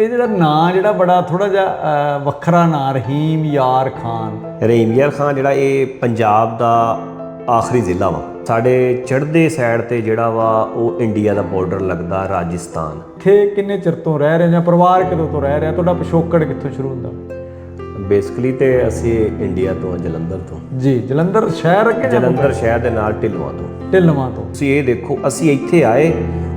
ਇਹ ਜਿਹੜਾ ਨਾਂ ਜਿਹੜਾ ਬੜਾ ਥੋੜਾ ਜਿਹਾ ਵੱਖਰਾ ਨਾਂ ਰਹੀਮ ਯਾਰ ਖਾਨ। ਰਹੀਮਯਰ ਖਾਨ ਜਿਹੜਾ ਇਹ ਪੰਜਾਬ ਦਾ ਆਖਰੀ ਜ਼ਿਲ੍ਹਾ ਵਾ। ਸਾਡੇ ਚੜ੍ਹਦੇ ਸਾਈਡ ਤੇ ਜਿਹੜਾ ਵਾ ਉਹ ਇੰਡੀਆ ਦਾ ਬਾਰਡਰ ਲੱਗਦਾ ਰਾਜਸਥਾਨ। ਇੱਥੇ ਕਿੰਨੇ ਚਿਰ ਤੋਂ ਰਹਿ ਰਹੇ ਜਾਂ ਪਰਿਵਾਰ ਕਦੋਂ ਤੋਂ ਰਹਿ ਰਿਹਾ? ਤੁਹਾਡਾ ਪਿਛੋਕੜ ਕਿੱਥੋਂ ਸ਼ੁਰੂ ਹੁੰਦਾ? ਬੇਸਿਕਲੀ ਤੇ ਅਸੀਂ ਇੰਡੀਆ ਤੋਂ ਆ, ਜਲੰਧਰ ਤੋਂ। ਜੀ ਜਲੰਧਰ ਸ਼ਹਿਰ ਜਾਂ ਜਲੰਧਰ ਸ਼ਹਿਰ ਦੇ ਨਾਲ ਢਿਲਵਾਂ ਤੋਂ। ਢਿਲਵਾਂ ਤੋਂ। ਤੁਸੀਂ ਇਹ ਦੇਖੋ ਅਸੀਂ ਇੱਥੇ ਆਏ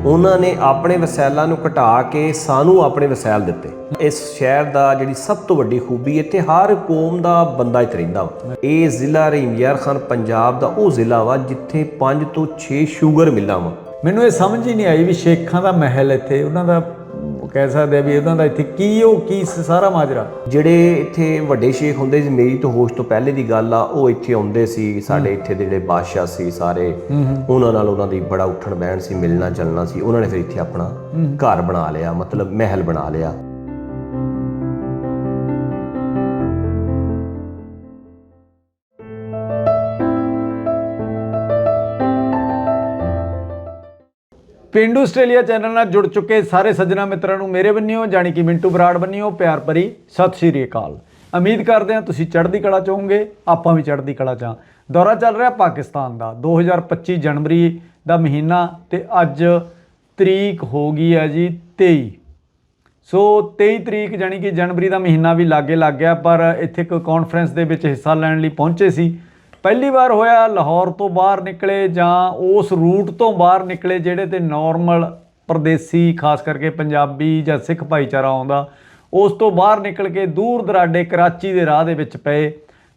ਉਹਨਾਂ ਨੇ ਆਪਣੇ ਵਸੈਲਾਂ ਨੂੰ ਘਟਾ ਕੇ ਸਾਨੂੰ ਆਪਣੇ ਵਸੈਲ ਦਿੱਤੇ। ਇਸ ਸ਼ਹਿਰ ਦਾ ਜਿਹੜੀ ਸਭ ਤੋਂ ਵੱਡੀ ਖੂਬੀ ਇੱਥੇ ਹਰ ਕੌਮ ਦਾ ਬੰਦਾ ਇੱਥੇ ਰਹਿੰਦਾ ਵਾ। ਇਹ ਜ਼ਿਲ੍ਹਾ ਰਹੀਮਯਾਰ ਖਾਨ ਪੰਜਾਬ ਦਾ ਉਹ ਜ਼ਿਲ੍ਹਾ ਵਾ ਜਿੱਥੇ 5 ਤੋਂ 6 ਸ਼ੂਗਰ ਮਿੱਲਾਂ ਵਾ। ਮੈਨੂੰ ਇਹ ਸਮਝ ਹੀ ਨਹੀਂ ਆਈ ਵੀ ਸ਼ੇਖਾਂ ਦਾ ਮਹਿਲ ਇੱਥੇ, ਉਹਨਾਂ ਦਾ ਅਮ, ਕਹਿ ਸਕਦੇ ਆ ਵੀ ਉਹਨਾਂ ਦਾ ਇੱਥੇ ਕੀ ਉਹ ਕੀ ਸ- ਸਾਰਾ ਮਾਜਰਾ। ਜਿਹੜੇ ਇੱਥੇ ਵੱਡੇ ਸ਼ੇਖ ਹੁੰਦੇ ਸੀ ਮੇਰੀ ਤੋਂ ਹੋਸ਼ ਤੋਂ ਪਹਿਲੇ ਦੀ ਗੱਲ ਆ ਉਹ ਇੱਥੇ ਆਉਂਦੇ ਸੀ ਸਾਡੇ ਇੱਥੇ ਦੇ ਜਿਹੜੇ ਬਾਦਸ਼ਾਹ ਸੀ ਸਾਰੇ ਉਹਨਾਂ ਨਾਲ ਉਹਨਾਂ ਦੀ ਬੜਾ ਉੱਠਣ ਬਹਿਣ ਸੀ ਮਿਲਣਾ ਚੱਲਣਾ ਸੀ ਉਹਨਾਂ ਨੇ ਫਿਰ ਇੱਥੇ ਆਪਣਾ ਘਰ ਬਣਾ ਲਿਆ ਮਤਲਬ ਮਹਿਲ ਬਣਾ ਲਿਆ। ਪਿੰਡੂ ਆਸਟ੍ਰੇਲੀਆ ਚੈਨਲ ਨਾਲ ਜੁੜ ਚੁੱਕੇ ਸਾਰੇ ਸੱਜਣਾ ਮਿੱਤਰਾਂ ਨੂੰ ਮੇਰੇ ਬੰਨਿਓ, ਜਾਣੀ ਕਿ ਮਿੰਟੂ ਬਰਾੜ ਬੰਨਿਓ, ਪਿਆਰ ਭਰੀ ਸਤਿ ਸ਼੍ਰੀ ਅਕਾਲ। ਉਮੀਦ ਕਰਦੇ ਹਾਂ ਤੁਸੀਂ ਚੜ੍ਹਦੀ ਕਲਾ ਚ ਹੋਵੋਗੇ, ਆਪਾਂ ਵੀ ਚੜ੍ਹਦੀ ਕਲਾ ਚ ਦੌਰਾ ਚੱਲ ਰਿਹਾ ਪਾਕਿਸਤਾਨ ਦਾ। 2025 ਜਨਵਰੀ ਦਾ ਮਹੀਨਾ ਤੇ ਅੱਜ ਤਰੀਕ ਹੋ ਗਈ ਹੈ ਜੀ 23 ਸੋ 23 ਤਰੀਕ ਜਾਣੀ ਕਿ ਜਨਵਰੀ ਦਾ ਮਹੀਨਾ ਵੀ ਲਾਗੇ ਲੱਗ ਗਿਆ, ਪਰ ਇੱਥੇ ਇੱਕ ਕਾਨਫਰੰਸ ਦੇ ਵਿੱਚ ਹਿੱਸਾ ਲੈਣ ਲਈ ਪਹੁੰਚੇ ਸੀ। ਪਹਿਲੀ ਵਾਰ ਹੋਇਆ ਲਾਹੌਰ ਤੋਂ ਬਾਹਰ ਨਿਕਲੇ ਜਾਂ ਉਸ ਰੂਟ ਤੋਂ ਬਾਹਰ ਨਿਕਲੇ ਜਿਹੜੇ ਤੇ ਨਾਰਮਲ ਪਰਦੇਸੀ, ਖਾਸ ਕਰਕੇ ਪੰਜਾਬੀ ਜਾਂ ਸਿੱਖ ਭਾਈਚਾਰਾ ਆਉਂਦਾ, ਉਸ ਤੋਂ ਬਾਹਰ ਨਿਕਲ ਕੇ ਦੂਰ ਦਰਾਡੇ ਕਰਾਚੀ ਦੇ ਰਾਹ ਦੇ ਵਿੱਚ ਪਏ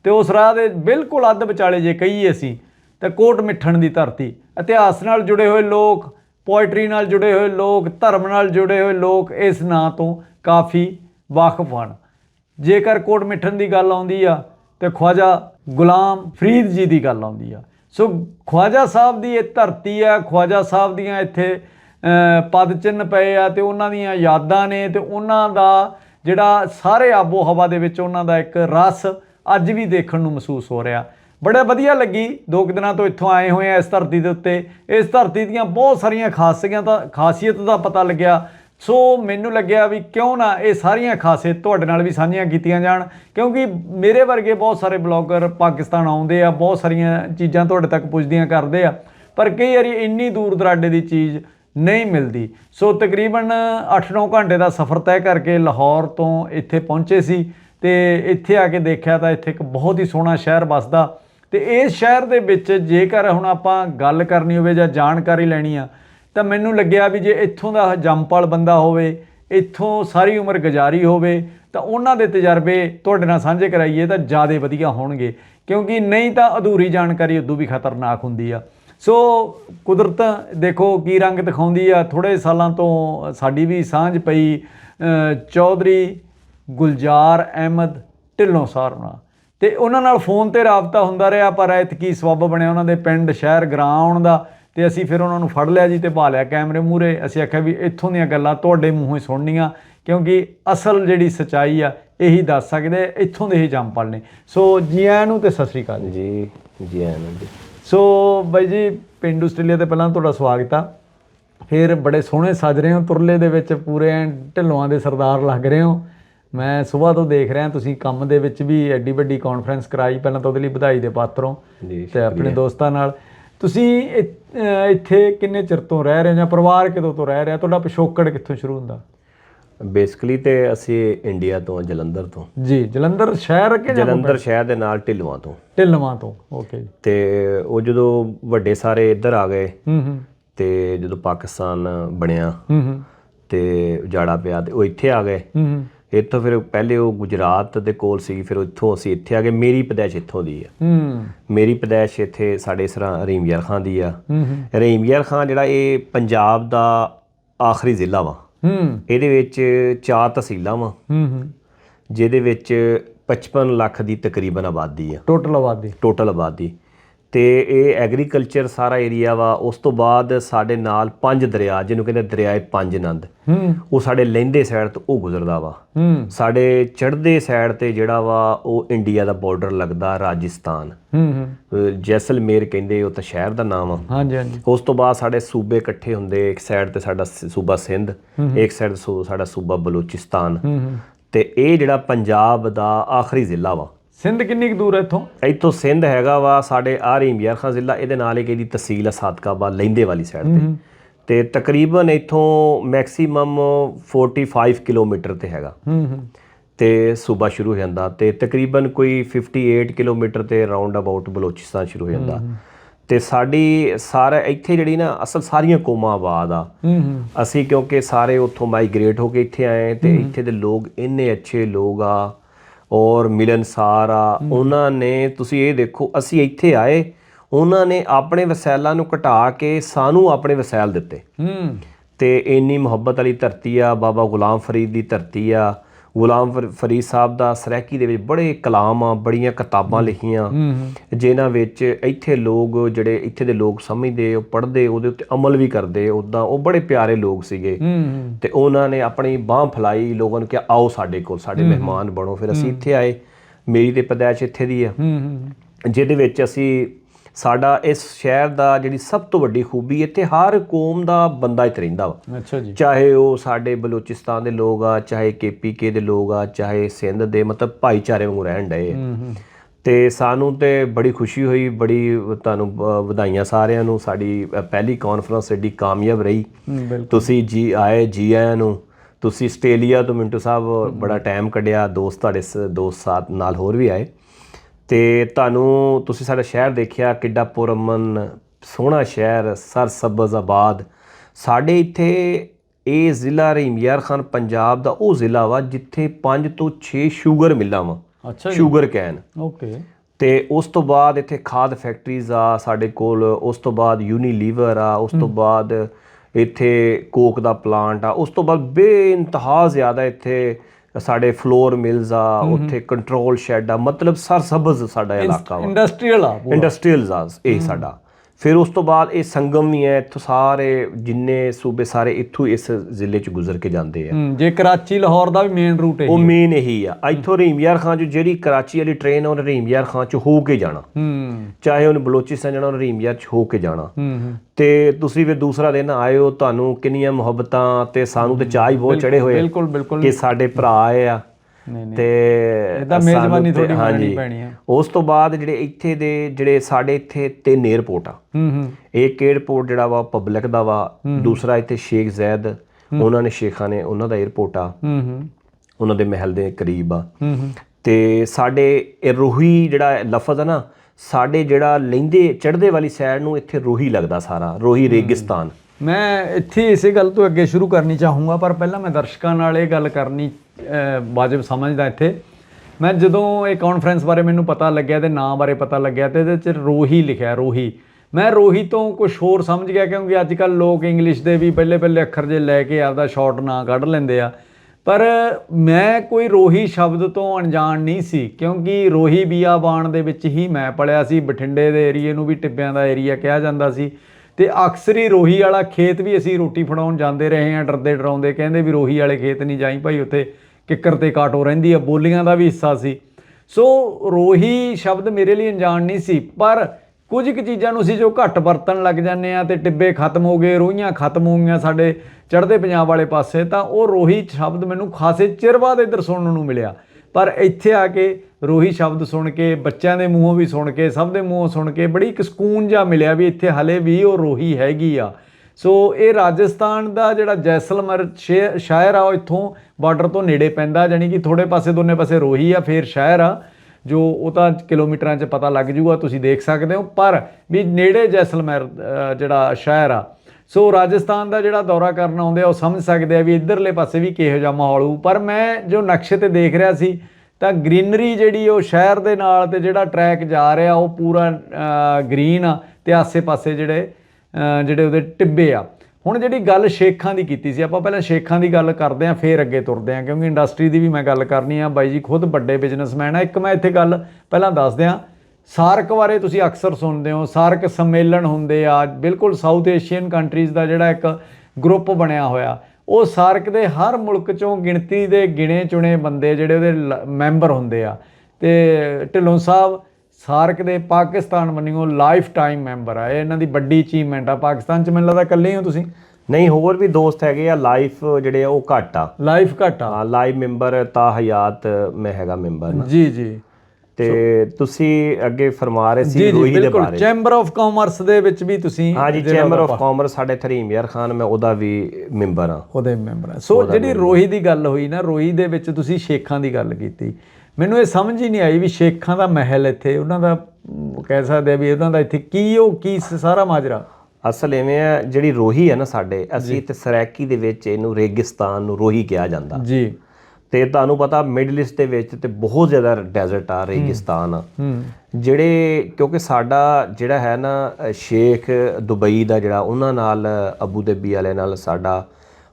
ਤੇ ਉਸ ਰਾਹ ਦੇ ਬਿਲਕੁਲ ਅੱਧ ਵਿਚਾਲੇ ਜੇ ਕਹੀਏ ਅਸੀਂ, ਤਾਂ ਕੋਟ ਮਿੱਠਣ ਦੀ ਧਰਤੀ। ਇਤਿਹਾਸ ਨਾਲ ਜੁੜੇ ਹੋਏ ਲੋਕ ਪੋਇਟਰੀ ਨਾਲ ਜੁੜੇ ਹੋਏ ਲੋਕ, ਧਰਮ ਨਾਲ ਜੁੜੇ ਹੋਏ ਲੋਕ ਇਸ ਨਾਂ ਤੋਂ ਕਾਫੀ ਵਾਕਫ ਹਨ। ਜੇਕਰ ਕੋਟ ਮਿੱਠਣ ਦੀ ਗੱਲ ਆਉਂਦੀ ਆ, ਤੇ ਖਵਾਜਾ ਗੁਲਾਮ ਫਰੀਦ ਜੀ ਦੀ ਗੱਲ ਆਉਂਦੀ ਆ। ਸੋ ਖਵਾਜਾ ਸਾਹਿਬ ਦੀ ਇਹ ਧਰਤੀ ਆ, ਖਵਾਜਾ ਸਾਹਿਬ ਦੀਆਂ ਇੱਥੇ ਪਦ ਚਿੰਨ੍ਹ ਪਏ ਆ ਤੇ ਉਹਨਾਂ ਦੀਆਂ ਯਾਦਾਂ ਨੇ ਤੇ ਉਹਨਾਂ ਦਾ ਜਿਹੜਾ ਸਾਰੇ ਆਬੋ ਹਵਾ ਦੇ ਵਿੱਚ ਉਹਨਾਂ ਦਾ ਇੱਕ ਰਸ ਅੱਜ ਵੀ ਦੇਖਣ ਨੂੰ ਮਹਿਸੂਸ ਹੋ ਰਿਹਾ। ਬੜਾ ਵਧੀਆ ਲੱਗੀ, ਦੋ ਕੁ ਦਿਨਾਂ ਤੋਂ ਇੱਥੋਂ ਆਏ ਹੋਏ ਆ ਇਸ ਧਰਤੀ ਦੇ ਉੱਤੇ। ਇਸ ਧਰਤੀ ਦੀਆਂ ਬਹੁਤ ਸਾਰੀਆਂ ਖਾਸੀਆਂ ਤਾਂ ਖਾਸੀਅਤ ਦਾ ਪਤਾ ਲੱਗਿਆ ਸੋ ਮੈਨੂੰ ਲੱਗਿਆ ਵੀ ਕਿਉਂ ਨਾ ਇਹ ਸਾਰੀਆਂ ਖਾਸੀਅਤ ਤੁਹਾਡੇ ਨਾਲ ਵੀ ਸਾਂਝੀਆਂ ਕੀਤੀਆਂ ਜਾਣ, ਕਿਉਂਕਿ ਮੇਰੇ ਵਰਗੇ ਬਹੁਤ ਸਾਰੇ ਬਲੌਗਰ ਪਾਕਿਸਤਾਨ ਆਉਂਦੇ ਆ, ਬਹੁਤ ਸਾਰੀਆਂ ਚੀਜ਼ਾਂ ਤੁਹਾਡੇ ਤੱਕ ਪੁੱਜਦੀਆਂ ਕਰਦੇ ਆ, ਪਰ ਕਈ ਵਾਰੀ ਇੰਨੀ ਦੂਰ ਦਰਾਡੇ ਦੀ ਚੀਜ਼ ਨਹੀਂ ਮਿਲਦੀ। ਸੋ ਤਕਰੀਬਨ 8-9 ਘੰਟੇ ਦਾ ਸਫ਼ਰ ਤੈਅ ਕਰਕੇ ਲਾਹੌਰ ਤੋਂ ਇੱਥੇ ਪਹੁੰਚੇ ਸੀ ਤੇ ਇੱਥੇ ਆ ਕੇ ਦੇਖਿਆ ਤਾਂ ਇੱਥੇ ਇੱਕ ਬਹੁਤ ਹੀ ਸੋਹਣਾ ਸ਼ਹਿਰ ਵਸਦਾ। ਤੇ ਇਸ ਸ਼ਹਿਰ ਦੇ ਵਿੱਚ ਜੇਕਰ ਹੁਣ ਆਪਾਂ ਗੱਲ ਕਰਨੀ ਹੋਵੇ ਜਾਂ ਜਾਣਕਾਰੀ ਲੈਣੀ ਆ ਤਾਂ ਮੈਨੂੰ ਲੱਗਿਆ ਵੀ ਜੇ ਇੱਥੋਂ ਦਾ ਜੰਮਪਲ ਬੰਦਾ ਹੋਵੇ, ਇੱਥੋਂ ਸਾਰੀ ਉਮਰ ਗੁਜ਼ਾਰੀ ਹੋਵੇ, ਤਾਂ ਉਹਨਾਂ ਦੇ ਤਜਰਬੇ ਤੁਹਾਡੇ ਨਾਲ ਸਾਂਝੇ ਕਰਾਈਏ ਤਾਂ ਜ਼ਿਆਦਾ ਵਧੀਆ ਹੋਣਗੇ। ਕਿਉਂਕਿ ਨਹੀਂ ਤਾਂ ਅਧੂਰੀ ਜਾਣਕਾਰੀ ਉਦੋਂ ਵੀ ਖਤਰਨਾਕ ਹੁੰਦੀ ਆ। ਸੋ ਕੁਦਰਤ ਦੇਖੋ ਕੀ ਰੰਗ ਦਿਖਾਉਂਦੀ ਆ। ਥੋੜੇ ਸਾਲਾਂ ਤੋਂ ਸਾਡੀ ਵੀ ਸਾਂਝ ਪਈ ਚੌਧਰੀ ਗੁਲਜ਼ਾਰ ਅਹਿਮਦ ਢਿੱਲੋਂ ਸਾਹਿਬ ਨਾਲ। ਤੇ ਉਹਨਾਂ ਨਾਲ ਫੋਨ ਤੇ ਰਾਬਤਾ ਹੁੰਦਾ ਰਿਹਾ, ਪਰ ਐਤਕੀ ਸਬੱਬ ਬਣਿਆ ਉਹਨਾਂ ਦੇ ਪਿੰਡ, ਸ਼ਹਿਰ ਗ੍ਰਾਂ ਆਉਣ ਦਾ। ਤੇ ਅਸੀਂ ਫਿਰ ਉਹਨਾਂ ਨੂੰ ਫੜ ਲਿਆ ਜੀ ਤੇ ਪਾ ਲਿਆ ਕੈਮਰੇ ਮੂਰੇ ਅਸੀਂ ਆਖਿਆ ਵੀ ਇੱਥੋਂ ਦੀਆਂ ਗੱਲਾਂ ਤੁਹਾਡੇ ਮੂੰਹੋਂ ਹੀ ਸੁਣਨੀਆਂ ਕਿਉਂਕਿ ਅਸਲ ਜਿਹੜੀ ਸਚਾਈ ਆ ਇਹੀ ਦੱਸ ਸਕਦੇ ਇੱਥੋਂ ਦੇ ਹੀ ਜੰਮਪਲ ਨੇ। ਸੋ ਜੀ ਆਇਆਂ ਨੂੰ ਤੇ ਸਤਿ ਸ੍ਰੀ ਅਕਾਲ ਜੀ। ਜੀ ਆਨੰਦ ਜੀ ਸੋ ਬਾਈ ਜੀ ਪਿੰਡ ਆਸਟ੍ਰੇਲੀਆ ਤੇ ਪਹਿਲਾਂ ਤੁਹਾਡਾ ਸਵਾਗਤ ਆ। ਫਿਰ ਬੜੇ ਸੋਹਣੇ ਸਜ ਰਹੇ ਹੋ ਤੁਰਲੇ ਦੇ ਵਿੱਚ ਪੂਰੇ ਢਿੱਲੋਆਂ ਦੇ ਸਰਦਾਰ ਲੱਗ ਰਹੇ ਹੋ। ਮੈਂ ਸਵੇਰ ਤੋਂ ਦੇਖ ਰਿਹਾ ਤੁਸੀਂ ਕੰਮ ਦੇ ਵਿੱਚ ਵੀ ਐਡੀ ਵੱਡੀ ਕਾਨਫਰੰਸ ਕਰਾਈ ਪਹਿਲਾਂ ਤਾਂ ਉਹਦੇ ਲਈ ਵਧਾਈ ਦੇ ਪਾਤਰ ਤੇ ਆਪਣੇ ਦੋਸਤਾਂ ਨਾਲ। ਤੁਸੀਂ ਇੱਥੇ ਕਿੰਨੇ ਚਿਰ ਤੋਂ ਰਹਿ ਰਹੇ ਹੋ ਜਾਂ ਪਰਿਵਾਰ ਕਦੋਂ ਤੋਂ ਰਹਿ ਰਿਹਾ? ਤੁਹਾਡਾ ਪਿਛੋਕੜ ਕਿੱਥੋਂ ਸ਼ੁਰੂ ਹੁੰਦਾ? ਬੇਸਿਕਲੀ ਤੇ ਅਸੀਂ ਇੰਡੀਆ ਤੋਂ ਜਲੰਧਰ ਤੋਂ। ਜੀ ਜਲੰਧਰ ਸ਼ਹਿਰ ਕਿ ਜਾਂ ਜਲੰਧਰ ਸ਼ਹਿਰ ਦੇ ਨਾਲ ਢਿਲਵਾਂ ਤੋਂ। ਢਿੱਲਵਾਂ ਤੋਂ ਓਕੇ ਜੀ ਤੇ ਉਹ ਜਦੋਂ ਵੱਡੇ ਸਾਰੇ ਇੱਧਰ ਆ ਗਏ ਹੂੰ ਹੂੰ। ਤੇ ਜਦੋਂ ਪਾਕਿਸਤਾਨ ਬਣਿਆ ਹੂੰ ਹੂੰ। ਤੇ ਉਜਾੜਾ ਪਿਆ ਤੇ ਉਹ ਇੱਥੇ ਆ ਗਏ। ਹੂੰ ਹੂੰ। ਇੱਥੋਂ ਫਿਰ ਪਹਿਲੇ ਉਹ ਗੁਜਰਾਤ ਦੇ ਕੋਲ ਸੀ ਫਿਰ ਇੱਥੋਂ ਅਸੀਂ ਇੱਥੇ ਆ ਗਏ। ਮੇਰੀ ਪਦੈਸ਼ ਇੱਥੋਂ ਦੀ ਆ। ਹੂੰ। ਮੇਰੀ ਪਦੈਸ਼ ਇੱਥੇ ਸਾਡੇ ਸਰਾਂ ਰਹੀਮਯਾਰ ਖਾਨ ਦੀ ਆ। ਰਹੀਮਯਾਰ ਖਾਨ ਜਿਹੜਾ ਇਹ ਪੰਜਾਬ ਦਾ ਆਖਰੀ ਜ਼ਿਲ੍ਹਾ ਵਾ। ਹੂੰ। ਇਹਦੇ ਵਿੱਚ ਚਾਰ ਤਹਿਸੀਲਾਂ ਵਾ। ਹੂੰ ਜਿਹਦੇ ਵਿੱਚ 55 ਲੱਖ ਦੀ ਤਕਰੀਬਨ ਆਬਾਦੀ ਆ। ਟੋਟਲ ਆਬਾਦੀ। ਟੋਟਲ ਆਬਾਦੀ। ਤੇ ਇਹ ਐਗਰੀਕਲਚਰ ਸਾਰਾ ਏਰੀਆ ਵਾ ਉਸ ਤੋਂ ਬਾਅਦ ਸਾਡੇ ਨਾਲ ਪੰਜ ਦਰਿਆ ਜਿਹਨੂੰ ਕਹਿੰਦੇ ਦਰਿਆਏ ਪੰਜ ਨੰਦ ਹੂੰ। ਉਹ ਸਾਡੇ ਲਹਿੰਦੇ ਸਾਈਡ ਤੋਂ ਉਹ ਗੁਜ਼ਰਦਾ ਵਾ। ਹੂੰ। ਸਾਡੇ ਚੜ੍ਹਦੇ ਸਾਈਡ ਤੇ ਜਿਹੜਾ ਵਾ ਉਹ ਇੰਡੀਆ ਦਾ ਬਾਰਡਰ ਲੱਗਦਾ ਰਾਜਸਥਾਨ। ਹੂੰ ਹੂੰ। ਅਹ ਜੈਸਲਮੇਰ ਕਹਿੰਦੇ ਉਹ ਤਾਂ ਸ਼ਹਿਰ ਦਾ ਨਾਮ ਆ। ਹਾਂਜੀ ਹਾਂਜੀ। ਉਸ ਤੋਂ ਬਾਅਦ ਸਾਡੇ ਸੂਬੇ ਇਕੱਠੇ ਹੁੰਦੇ ਇੱਕ ਸਾਈਡ ਤੇ ਸਾਡਾ ਸੂਬਾ ਸਿੰਧ ਇੱਕ ਸਾਈਡ ਸਾਡਾ ਸੂਬਾ ਬਲੂਚਿਸਤਾਨ। ਹੂੰ ਹੂੰ। ਤੇ ਇਹ ਜਿਹੜਾ ਪੰਜਾਬ ਦਾ ਆਖਰੀ ਜ਼ਿਲ੍ਹਾ ਵਾ ਸਿੰਧ ਕਿੰਨੀ ਕੁ ਦੂਰ ਹੈ ਇੱਥੋਂ? ਇੱਥੋਂ ਸਿੰਧ ਹੈਗਾ ਵਾ ਸਾਡੇ ਆਰੀਮ ਯਾਰ ਖਾਨ ਜ਼ਿਲ੍ਹਾ ਇਹਦੇ ਨਾਲ ਇੱਕ ਇਹਦੀ ਤਹਿਸੀਲ ਆ ਸਾਦਕਾਬਾਦ ਲਹਿੰਦੇ ਵਾਲੀ ਸਾਈਡ ਤੇ। ਤੇ ਤਕਰੀਬਨ ਇੱਥੋਂ ਮੈਕਸਿਮਮ 45 ਕਿਲੋਮੀਟਰ ਤੇ ਹੈਗਾ। ਹੂੰ ਹੂੰ। ਤੇ ਸੂਬਾ ਸ਼ੁਰੂ ਹੋ ਜਾਂਦਾ ਤੇ ਤਕਰੀਬਨ ਕੋਈ 58 ਕਿਲੋਮੀਟਰ ਤੇ ਰਾਉਂਡ ਅਬਾਊਟ ਬਲੋਚਿਸਤਾਨ ਸ਼ੁਰੂ ਹੋ ਜਾਂਦਾ। ਤੇ ਸਾਡੀ ਸਾਰਾ ਇੱਥੇ ਜਿਹੜੀ ਨਾ ਅਸਲ ਸਾਰੀਆਂ ਕੌਮਾਂ ਆਬਾਦ ਆ। ਅਸੀਂ ਕਿਉਂਕਿ ਸਾਰੇ ਉੱਥੋਂ ਮਾਈਗ੍ਰੇਟ ਹੋ ਕੇ ਇੱਥੇ ਆਏ ਤੇ ਇੱਥੇ ਦੇ ਲੋਕ ਇੰਨੇ ਅੱਛੇ ਲੋਕ ਆ। ਔਰ ਮਿਲਨਸਾਰ ਆ ਉਹਨਾਂ ਨੇ ਤੁਸੀਂ ਇਹ ਦੇਖੋ ਅਸੀਂ ਇੱਥੇ ਆਏ ਉਹਨਾਂ ਨੇ ਆਪਣੇ ਵਸੈਲਾਂ ਨੂੰ ਘਟਾ ਕੇ ਸਾਨੂੰ ਆਪਣੇ ਵਸੈਲ ਦਿੱਤੇ। ਹੂੰ। ਤੇ ਇੰਨੀ ਮੁਹੱਬਤ ਵਾਲੀ ਧਰਤੀ ਆ ਬਾਬਾ ਗੁਲਾਮ ਫਰੀਦ ਦੀ ਧਰਤੀ ਆ ਗੁਲਾਮ ਫਰ- ਫਰੀਦ ਸਾਹਿਬ ਦਾ ਸਰੈਕੀ ਦੇ ਵਿੱਚ ਬੜੇ ਕਲਾਮ ਆ ਬੜੀਆਂ ਕਿਤਾਬਾਂ ਲਿਖੀਆਂ। ਜਿਨ੍ਹਾਂ ਵਿੱਚ ਇੱਥੇ ਲੋਕ ਜਿਹੜੇ ਇੱਥੇ ਦੇ ਲੋਕ ਸਮਝਦੇ ਉਹ ਪੜ੍ਹਦੇ ਉਹਦੇ ਉੱਤੇ ਅਮਲ ਵੀ ਕਰਦੇ ਉਦਾਂ ਉਹ ਬੜੇ ਪਿਆਰੇ ਲੋਕ ਸੀਗੇ। ਤੇ ਉਹਨਾਂ ਨੇ ਆਪਣੀ ਬਾਹ ਫਲਾਈ ਲੋਕਾਂ ਨੂੰ ਕਿਹਾ ਆਓ ਸਾਡੇ ਕੋਲ ਸਾਡੇ ਮਹਿਮਾਨ ਬਣੋ। ਫਿਰ ਅਸੀਂ ਇੱਥੇ ਆਏ। ਮੇਰੀ ਤੇ ਪਦਾਇਸ਼ ਇੱਥੇ ਦੀ ਆ। ਜਿਹਦੇ ਵਿੱਚ ਅਸੀਂ ਸਾਡਾ ਇਸ ਸ਼ਹਿਰ ਦਾ ਜਿਹੜੀ ਸਭ ਤੋਂ ਵੱਡੀ ਖੂਬੀ ਇੱਥੇ ਹਰ ਕੌਮ ਦਾ ਬੰਦਾ ਇੱਥੇ ਰਹਿੰਦਾ ਵਾ। ਅੱਛਾ ਜੀ। ਚਾਹੇ ਉਹ ਸਾਡੇ ਬਲੂਚਿਸਤਾਨ ਦੇ ਲੋਕ ਆ ਚਾਹੇ ਕੇਪੀਕੇ ਦੇ ਲੋਕ ਆ ਚਾਹੇ ਸਿੰਧ ਦੇ ਮਤਲਬ ਭਾਈਚਾਰੇ ਵਾਂਗੂ ਰਹਿਣ ਡਏ ਆ। ਹੂੰ ਹੂੰ। ਤੇ ਸਾਨੂੰ ਤੇ ਬੜੀ ਖੁਸ਼ੀ ਹੋਈ ਬੜੀ ਤੁਹਾਨੂੰ ਵਧਾਈਆਂ ਸਾਰਿਆਂ ਨੂੰ। ਸਾਡੀ ਪਹਿਲੀ ਕਾਨਫਰੰਸ ਏਡੀ ਕਾਮਯਾਬ ਰਹੀ। ਤੁਸੀਂ ਜੀ ਆਏ ਜੀ ਆਇਆਂ ਨੂੰ। ਤੁਸੀਂ ਆਸਟ੍ਰੇਲੀਆ ਤੋਂ ਮਿੰਟੂ ਸਾਹਿਬ ਬੜਾ ਟਾਈਮ ਕੱਢਿਆ। ਦੋਸਤ ਤੁਹਾਡੇ ਦੋਸਤ ਸਾਥ ਨਾਲ ਹੋਰ ਵੀ ਆਏ। ਤੇ ਤੁਹਾਨੂੰ ਤੁਸੀਂ ਸਾਡਾ ਸ਼ਹਿਰ ਦੇਖਿਆ ਕਿੱਡਾ ਪੁਰਮਨ ਸੋਹਣਾ ਸ਼ਹਿਰ ਸਰਸਬਜ਼ ਆਬਾਦ। ਸਾਡੇ ਇੱਥੇ ਇਹ ਜ਼ਿਲ੍ਹਾ ਰਹੀਮ ਯਾਰ ਖਾਨ ਪੰਜਾਬ ਦਾ ਉਹ ਜ਼ਿਲ੍ਹਾ ਵਾ ਜਿੱਥੇ 5 ਤੋਂ 6 ਸ਼ੂਗਰ ਮਿੱਲਾਂ ਵਾ ਅੱਛਾ ਸ਼ੂਗਰ ਕੈਨ। ਓਕੇ। ਤੇ ਉਸ ਤੋਂ ਬਾਅਦ ਇੱਥੇ ਖਾਦ ਫੈਕਟਰੀਜ਼ ਆ ਸਾਡੇ ਕੋਲ ਉਸ ਤੋਂ ਬਾਅਦ ਯੂਨੀਲੀਵਰ ਆ ਉਸ ਤੋਂ ਬਾਅਦ ਇੱਥੇ ਕੋਕ ਦਾ ਪਲਾਂਟ ਆ ਉਸ ਤੋਂ ਬਾਅਦ ਬੇਇੰਤਹਾ ਜ਼ਿਆਦਾ ਇੱਥੇ ਸਾਡੇ ਫਲੋਰ ਮਿਲਸ ਆ ਉੱਥੇ ਕੰਟਰੋਲ ਸ਼ੈਡ ਆ ਮਤਲਬ ਸਰਸਬਜ਼ ਸਾਡਾ ਇਲਾਕਾ ਵਾ। ਇੰਡਸਟਰੀਅਲ ਆ ਪੂਰਾ। ਇੰਡਸਟਰੀਅਲਸ ਆ ਇਹ ਸਾਡਾ। ਫਿਰ ਉਸ ਤੋਂ ਬਾਅਦ ਇਹ ਸੰਗਮ ਵੀ ਹੈ ਇੱਥੋਂ ਸਾਰੇ ਜਿੰਨੇ ਸੂਬੇ ਸਾਰੇ ਇੱਥੋਂ ਇਸ ਜ਼ਿਲ੍ਹੇ ਚ ਗੁਜ਼ਰ ਕੇ ਜਾਂਦੇ ਆ। ਜੇ ਕਰਾਚੀ ਲਾਹੌਰ ਦਾ ਵੀ ਮੇਨ ਰੂਟ ਹੈ ਉਹ ਮੇਨ ਇਹੀ ਆ। ਇੱਥੋਂ ਰਹੀਮ ਯਾਰ ਖਾਨ ਚ ਜਿਹੜੀ ਕਰਾਚੀ ਵਾਲੀ ਟ੍ਰੇਨ ਉਹ ਰਹੀਮ ਯਾਰ ਖਾਨ ਚ ਹੋ ਕੇ ਜਾਣਾ। ਚਾਹੇ ਉਹਨੇ ਬਲੋਚਿਸਤਾਨ ਜਾਣਾ ਉਹਨੇ ਰਹੀਮ ਯਾਰ ਚ ਹੋ ਕੇ ਜਾਣਾ। ਤੇ ਤੁਸੀਂ ਫਿਰ ਦੂਸਰਾ ਦਿਨ ਆਏ ਹੋ ਤੁਹਾਨੂੰ ਕਿੰਨੀਆਂ ਮੁਹੱਬਤਾਂ ਤੇ ਸਾਨੂੰ ਤੇ ਚਾਹ ਹੀ ਬਹੁਤ ਚੜੇ ਹੋਏ ਬਿਲਕੁਲ ਬਿਲਕੁਲ। ਕਿ ਸਾਡੇ ਭਰਾ ਆਏ ਆ। ਤੇ ਇਹਦਾ ਮੇਜ਼ਬਾਨੀ ਥੋੜੀ ਮਾਰਨੀ ਪੈਣੀ ਆ। ਉਸ ਤੋਂ ਬਾਅਦ ਜਿਹੜੇ ਇੱਥੇ ਦੇ ਜਿਹੜੇ ਸਾਡੇ ਇੱਥੇ ਤਿੰਨ 에어ਪੋਰਟ ਆ। ਹੂੰ ਹੂੰ। ਇੱਕ 에어ਪੋਰਟ ਜਿਹੜਾ ਵਾ ਪਬਲਿਕ ਦਾ ਵਾ ਦੂਸਰਾ ਇੱਥੇ ਸ਼ੇਖ ਜ਼ੈਦ ਉਹਨਾਂ ਨੇ ਸ਼ੇਖਾਂ ਨੇ ਉਹਨਾਂ ਦਾ 에어ਪੋਰਟ ਆ। ਹੂੰ ਹੂੰ। ਉਹਨਾਂ ਦੇ ਮਹਿਲ ਦੇ ਕਰੀਬ ਆ। ਹੂੰ ਹੂੰ। ਤੇ ਸਾਡੇ ਰੂਹੀ ਜਿਹੜਾ ਲਫ਼ਜ਼ ਆ ਨਾ ਸਾਡੇ ਜਿਹੜਾ ਲੈਂਦੇ ਚੜਦੇ ਵਾਲੀ ਸਾਈਡ ਨੂੰ ਇੱਥੇ ਰੋਹੀ ਲੱਗਦਾ ਸਾਰਾ ਰੋਹੀ ਰੇਗਿਸਤਾਨ। ਮੈਂ ਇੱਥੇ ਇਸੇ ਗੱਲ ਤੋਂ ਅੱਗੇ ਸ਼ੁਰੂ ਕਰਨੀ ਚਾਹੂੰਗਾ ਪਰ ਪਹਿਲਾਂ ਮੈਂ ਦਰਸ਼ਕਾਂ ਨਾਲ ਇਹ ਗੱਲ ਕਰਨੀ ਵਾਜਬ ਸਮਝਦਾ ਇੱਥੇ। ਮੈਂ ਜਦੋਂ ਇਹ ਕਾਨਫਰੰਸ ਬਾਰੇ ਮੈਨੂੰ ਪਤਾ ਲੱਗਿਆ ਤੇ ਨਾਂ ਬਾਰੇ ਪਤਾ ਲੱਗਿਆ ਤੇ ਇਹਦੇ ਚ ਰੋਹੀ ਲਿਖਿਆ, ਰੋਹੀ। ਮੈਂ ਰੋਹੀ ਤੋਂ ਕੁਝ ਹੋਰ ਸਮਝ ਗਿਆ ਕਿਉਂਕਿ ਅੱਜ ਕੱਲ ਲੋਕ ਇੰਗਲਿਸ਼ ਦੇ ਵੀ ਪਹਿਲੇ ਪਹਿਲੇ ਅੱਖਰ ਜੇ ਲੈ ਕੇ ਆਪਦਾ ਸ਼ਾਰਟ ਨਾਂ ਕੱਢ ਲੈਂਦੇ ਆ। ਪਰ ਮੈਂ ਕੋਈ ਰੋਹੀ ਸ਼ਬਦ ਤੋਂ ਅਣਜਾਣ ਨਹੀਂ ਸੀ ਕਿਉਂਕਿ ਰੋਹੀ ਬੀਆਬਾਨ ਦੇ ਵਿੱਚ ਹੀ ਮੈਂ ਪਲਿਆ ਸੀ, ਬਠਿੰਡੇ ਦੇ ਏਰੀਏ ਨੂੰ ਵੀ ਟਿੱਬਿਆਂ ਦਾ ਏਰੀਆ ਕਿਹਾ ਜਾਂਦਾ ਸੀ। ਤੇ ਅਕਸਰ ਹੀ ਰੋਹੀ ਵਾਲਾ ਖੇਤ ਵੀ ਅਸੀਂ ਰੋਟੀ ਫੜਾਉਣ ਜਾਂਦੇ ਰਹੇ ਹਾਂ ਡਰਦੇ ਡਰਾਉਂਦੇ ਕਹਿੰਦੇ ਵੀ ਰੋਹੀ ਵਾਲੇ ਖੇਤ ਨਹੀਂ ਜਾਈ ਭਾਈ ਉੱਥੇ। ਕਿੱਕਰ ਤੇ ਕਾਟੋ ਰਹਿੰਦੀ ਆ, ਬੋਲੀਆਂ ਦਾ ਵੀ ਹਿੱਸਾ ਸੀ। ਸੋ ਰੋਹੀ ਸ਼ਬਦ ਮੇਰੇ ਲਈ ਅਣਜਾਣ ਨਹੀਂ ਸੀ, ਪਰ ਕੁਝ ਕੁ ਚੀਜ਼ਾਂ ਨੂੰ ਅਸੀਂ ਜੋ ਘੱਟ ਵਰਤਣ ਲੱਗ ਜਾਂਦੇ ਆ ਤੇ ਟਿੱਬੇ ਖਤਮ ਹੋ ਗਏ, ਰੋਹੀਆਂ ਖਤਮ ਹੋ ਗਈਆਂ ਸਾਡੇ ਚੜ੍ਹਦੇ ਪੰਜਾਬ ਵਾਲੇ ਪਾਸੇ, ਤਾਂ ਉਹ ਰੋਹੀ ਸ਼ਬਦ ਮੈਨੂੰ ਖਾਸੇ ਚਿਰ ਬਾਅਦ ਇੱਧਰ ਸੁਣਨ ਨੂੰ ਮਿਲਿਆ। ਪਰ ਇੱਥੇ ਆ ਕੇ ਰੋਹੀ ਸ਼ਬਦ ਸੁਣ ਕੇ, ਬੱਚਿਆਂ ਦੇ ਮੂੰਹੋਂ ਵੀ ਸੁਣ ਕੇ, ਸਭ ਦੇ ਮੂੰਹੋਂ ਸੁਣ ਕੇ ਬੜੀ ਇੱਕ ਸਕੂਨ ਜਿਹਾ ਮਿਲਿਆ ਵੀ ਇੱਥੇ ਹਲੇ ਵੀ ਉਹ ਰੋਹੀ ਹੈਗੀ ਆ। ਸੋ ਇਹ ਰਾਜਸਥਾਨ ਦਾ ਜਿਹੜਾ ਜੈਸਲਮਰ ਸ਼ੇ- ਸ਼ਹਿਰ ਆ, ਉਹ ਇੱਥੋਂ ਬਾਰਡਰ ਤੋਂ ਨੇੜੇ ਪੈਂਦਾ ਜਾਨੀ ਕਿ ਥੋੜੇ ਪਾਸੇ ਦੋਨੇ ਪਾਸੇ ਰੋਹੀ ਆ, ਫੇਰ ਸ਼ਹਿਰ ਆ, ਜੋ ਉਹ ਤਾਂ ਕਿਲੋਮੀਟਰਾਂ 'ਚ ਪਤਾ ਲੱਗ ਜੂਗਾ, ਤੁਸੀਂ ਦੇਖ ਸਕਦੇ ਹੋ। ਪਰ ਵੀ ਨੇੜੇ ਜੈਸਲਮਰ ਜਿਹੜਾ ਸ਼ਹਿਰ ਆ। ਸੋ ਰਾਜਸਥਾਨ ਦਾ ਜਿਹੜਾ ਦੌਰਾ ਕਰਨ ਆਉਂਦੇ ਆ, ਉਹ ਸਮਝ ਸਕਦੇ ਆ ਵੀ ਇਧਰਲੇ ਪਾਸੇ ਵੀ ਕਿਹੋ ਜਿਹਾ ਮਾਹੌਲ ਹੋਊ। ਪਰ ਮੈਂ ਜੋ ਨਕਸ਼ੇ ਤੇ ਦੇਖ ਰਿਹਾ ਸੀ, ਤਾਂ ਗ੍ਰੀਨਰੀ ਜਿਹੜੀ ਉਹ ਸ਼ਹਿਰ ਦੇ ਨਾਲ ਤੇ ਜਿਹੜਾ ਟਰੈਕ ਜਾ ਰਿਹਾ, ਉਹ ਪੂਰਾ ਗ੍ਰੀਨ ਆ, ਤੇ ਆਸੇ-ਪਾਸੇ ਜਿਹੜੇ ਜਿਹੜੇ ਉਹਦੇ ਟਿੱਬੇ ਆ। ਹੁਣ ਜਿਹੜੀ ਗੱਲ ਸ਼ੇਖਾਂ ਦੀ ਕੀਤੀ ਸੀ, ਆਪਾਂ ਪਹਿਲਾਂ ਸ਼ੇਖਾਂ ਦੀ ਗੱਲ ਕਰਦੇ ਆਂ, ਫੇਰ ਅੱਗੇ ਤੁਰਦੇ ਆਂ, ਕਿਉਂਕਿ ਇੰਡਸਟਰੀ ਦੀ ਵੀ ਮੈਂ ਗੱਲ ਕਰਨੀ ਆ। ਬਾਈ ਜੀ ਖੁਦ ਵੱਡੇ ਬਿਜ਼ਨਸਮੈਨ ਆ। ਇੱਕ ਮੈਂ ਇੱਥੇ ਗੱਲ ਪਹਿਲਾਂ ਦੱਸ ਦਿਆਂ, ਸਾਰਕ ਬਾਰੇ ਤੁਸੀਂ ਅਕਸਰ ਸੁਣਦੇ ਹੋ। ਸਾਰਕ ਸੰਮੇਲਨ ਹੁੰਦੇ ਆ, ਬਿਲਕੁਲ ਸਾਊਥ ਏਸ਼ੀਅਨ ਕੰਟਰੀਜ਼ ਦਾ ਜਿਹੜਾ ਇੱਕ ਗਰੁੱਪ ਬਣਿਆ ਹੋਇਆ। ਉਹ ਸਾਰਕ ਦੇ ਹਰ ਮੁਲਕ ਚੋਂ ਗਿਣਤੀ ਦੇ ਗਿਣੇ ਚੁਣੇ ਬੰਦੇ ਜਿਹੜੇ ਉਹਦੇ ਲ- ਮੈਂਬਰ ਹੁੰਦੇ ਆ। ਤੇ ਢਿੱਲੋਂ ਸਾਹਿਬ ਸਾਰਕ ਦੇ ਪਾਕਿਸਤਾਨ ਬੰਨਿਓ ਲਾਈਫ ਟਾਈਮ ਮੈਂਬਰ ਆ। ਇਹ ਇਹਨਾਂ ਦੀ ਵੱਡੀ ਅਚੀਵਮੈਂਟ ਆ। ਪਾਕਿਸਤਾਨ ਚ ਮੈਨੂੰ ਲੱਗਦਾ ਇਕੱਲੇ ਹੀ ਹੋ ਤੁਸੀਂ? ਨਹੀਂ ਹੋਰ ਵੀ ਦੋਸਤ ਹੈਗੇ ਆ। ਲਾਈਫ ਜਿਹੜੇ ਆ ਉਹ ਘੱਟ ਆ। ਲਾਈਫ ਘੱਟ ਆ। ਹਾਂ ਲਾਈਵ ਮੈਂਬਰ ਤਾਂ ਹਯਾਤ ਮੈਂ ਹੈਗਾ ਮੈਂਬਰ ਨਾ ਜੀ ਜੀ। ਤੇ ਤੁਸੀਂ ਅੱਗੇ ਫਰਮਾ ਰਹੇ ਜੀ ਸੀ ਜੀ ਰੋਹੀ ਦੇ ਬਾਰੇ। ਚੈਂਬਰ ਆਫ ਕਾਮਰਸ ਦੇ ਵਿੱਚ ਵੀ ਤੁਸੀਂ ਹਾਂਜੀ ਜਿਹੜਾ ਚੈਂਬਰ ਆਫ ਕਾਮਰਸ ਸਾਡੇ ਥਰੀਮ ਯਾਰ ਖਾਨ ਮੈਂ ਉਹਦਾ ਵੀ ਮੈਂਬਰ ਆ ਉਹਦੇ ਮੈਂਬਰ ਆ। ਸੋ ਜਿਹੜੀ ਰੋਹੀ ਦੀ ਗੱਲ ਹੋਈ ਨਾ ਰੋਹੀ ਦੇ ਵਿੱਚ ਤੁਸੀਂ ਸ਼ੇਖਾਂ ਦੀ ਗੱਲ ਕੀਤੀ। ਮੈਨੂੰ ਇਹ ਸਮਝ ਹੀ ਨਹੀਂ ਆਈ ਵੀ ਸ਼ੇਖਾਂ ਦਾ ਮਹਿਲ ਇੱਥੇ ਉਹਨਾਂ ਦਾ ਕਹਿ ਸਕਦੇ ਆ ਵੀ ਉਹਨਾਂ ਦਾ ਇੱਥੇ ਕੀ ਉਹ ਕੀ ਸਾਰਾ ਮਾਜਰਾ। ਅਸਲ ਐਵੇਂ ਆ ਜਿਹੜੀ ਰੋਹੀ ਹੈ ਨਾ ਸਾਡੇ ਅਸੀਂ ਤੇ ਸਰੈਕੀ ਦੇ ਵਿੱਚ ਇਹਨੂੰ ਰੇਗਿਸਤਾਨ ਨੂੰ ਰੋਹੀ ਕਿਹਾ ਜਾਂਦਾ। ਜੀ। ਤੇ ਤੁਹਾਨੂੰ ਪਤਾ ਮਿਡਲ ਈਸਟ ਦੇ ਵਿੱਚ ਤੇ ਬਹੁਤ ਜ਼ਿਆਦਾ ਡੈਜ਼ਰਟ ਆ ਰੇਗਿਸਤਾਨ। ਆ ਹੂੰ। ਜਿਹੜੇ ਕਿਉਂਕਿ ਸਾਡਾ ਜਿਹੜਾ ਹੈ ਨਾ ਸ਼ੇਖ ਦੁਬਈ ਦਾ ਜਿਹੜਾ ਉਹਨਾਂ ਨਾਲ ਅਬੂ ਧਾਬੀ ਵਾਲੇ ਨਾਲ ਸਾਡਾ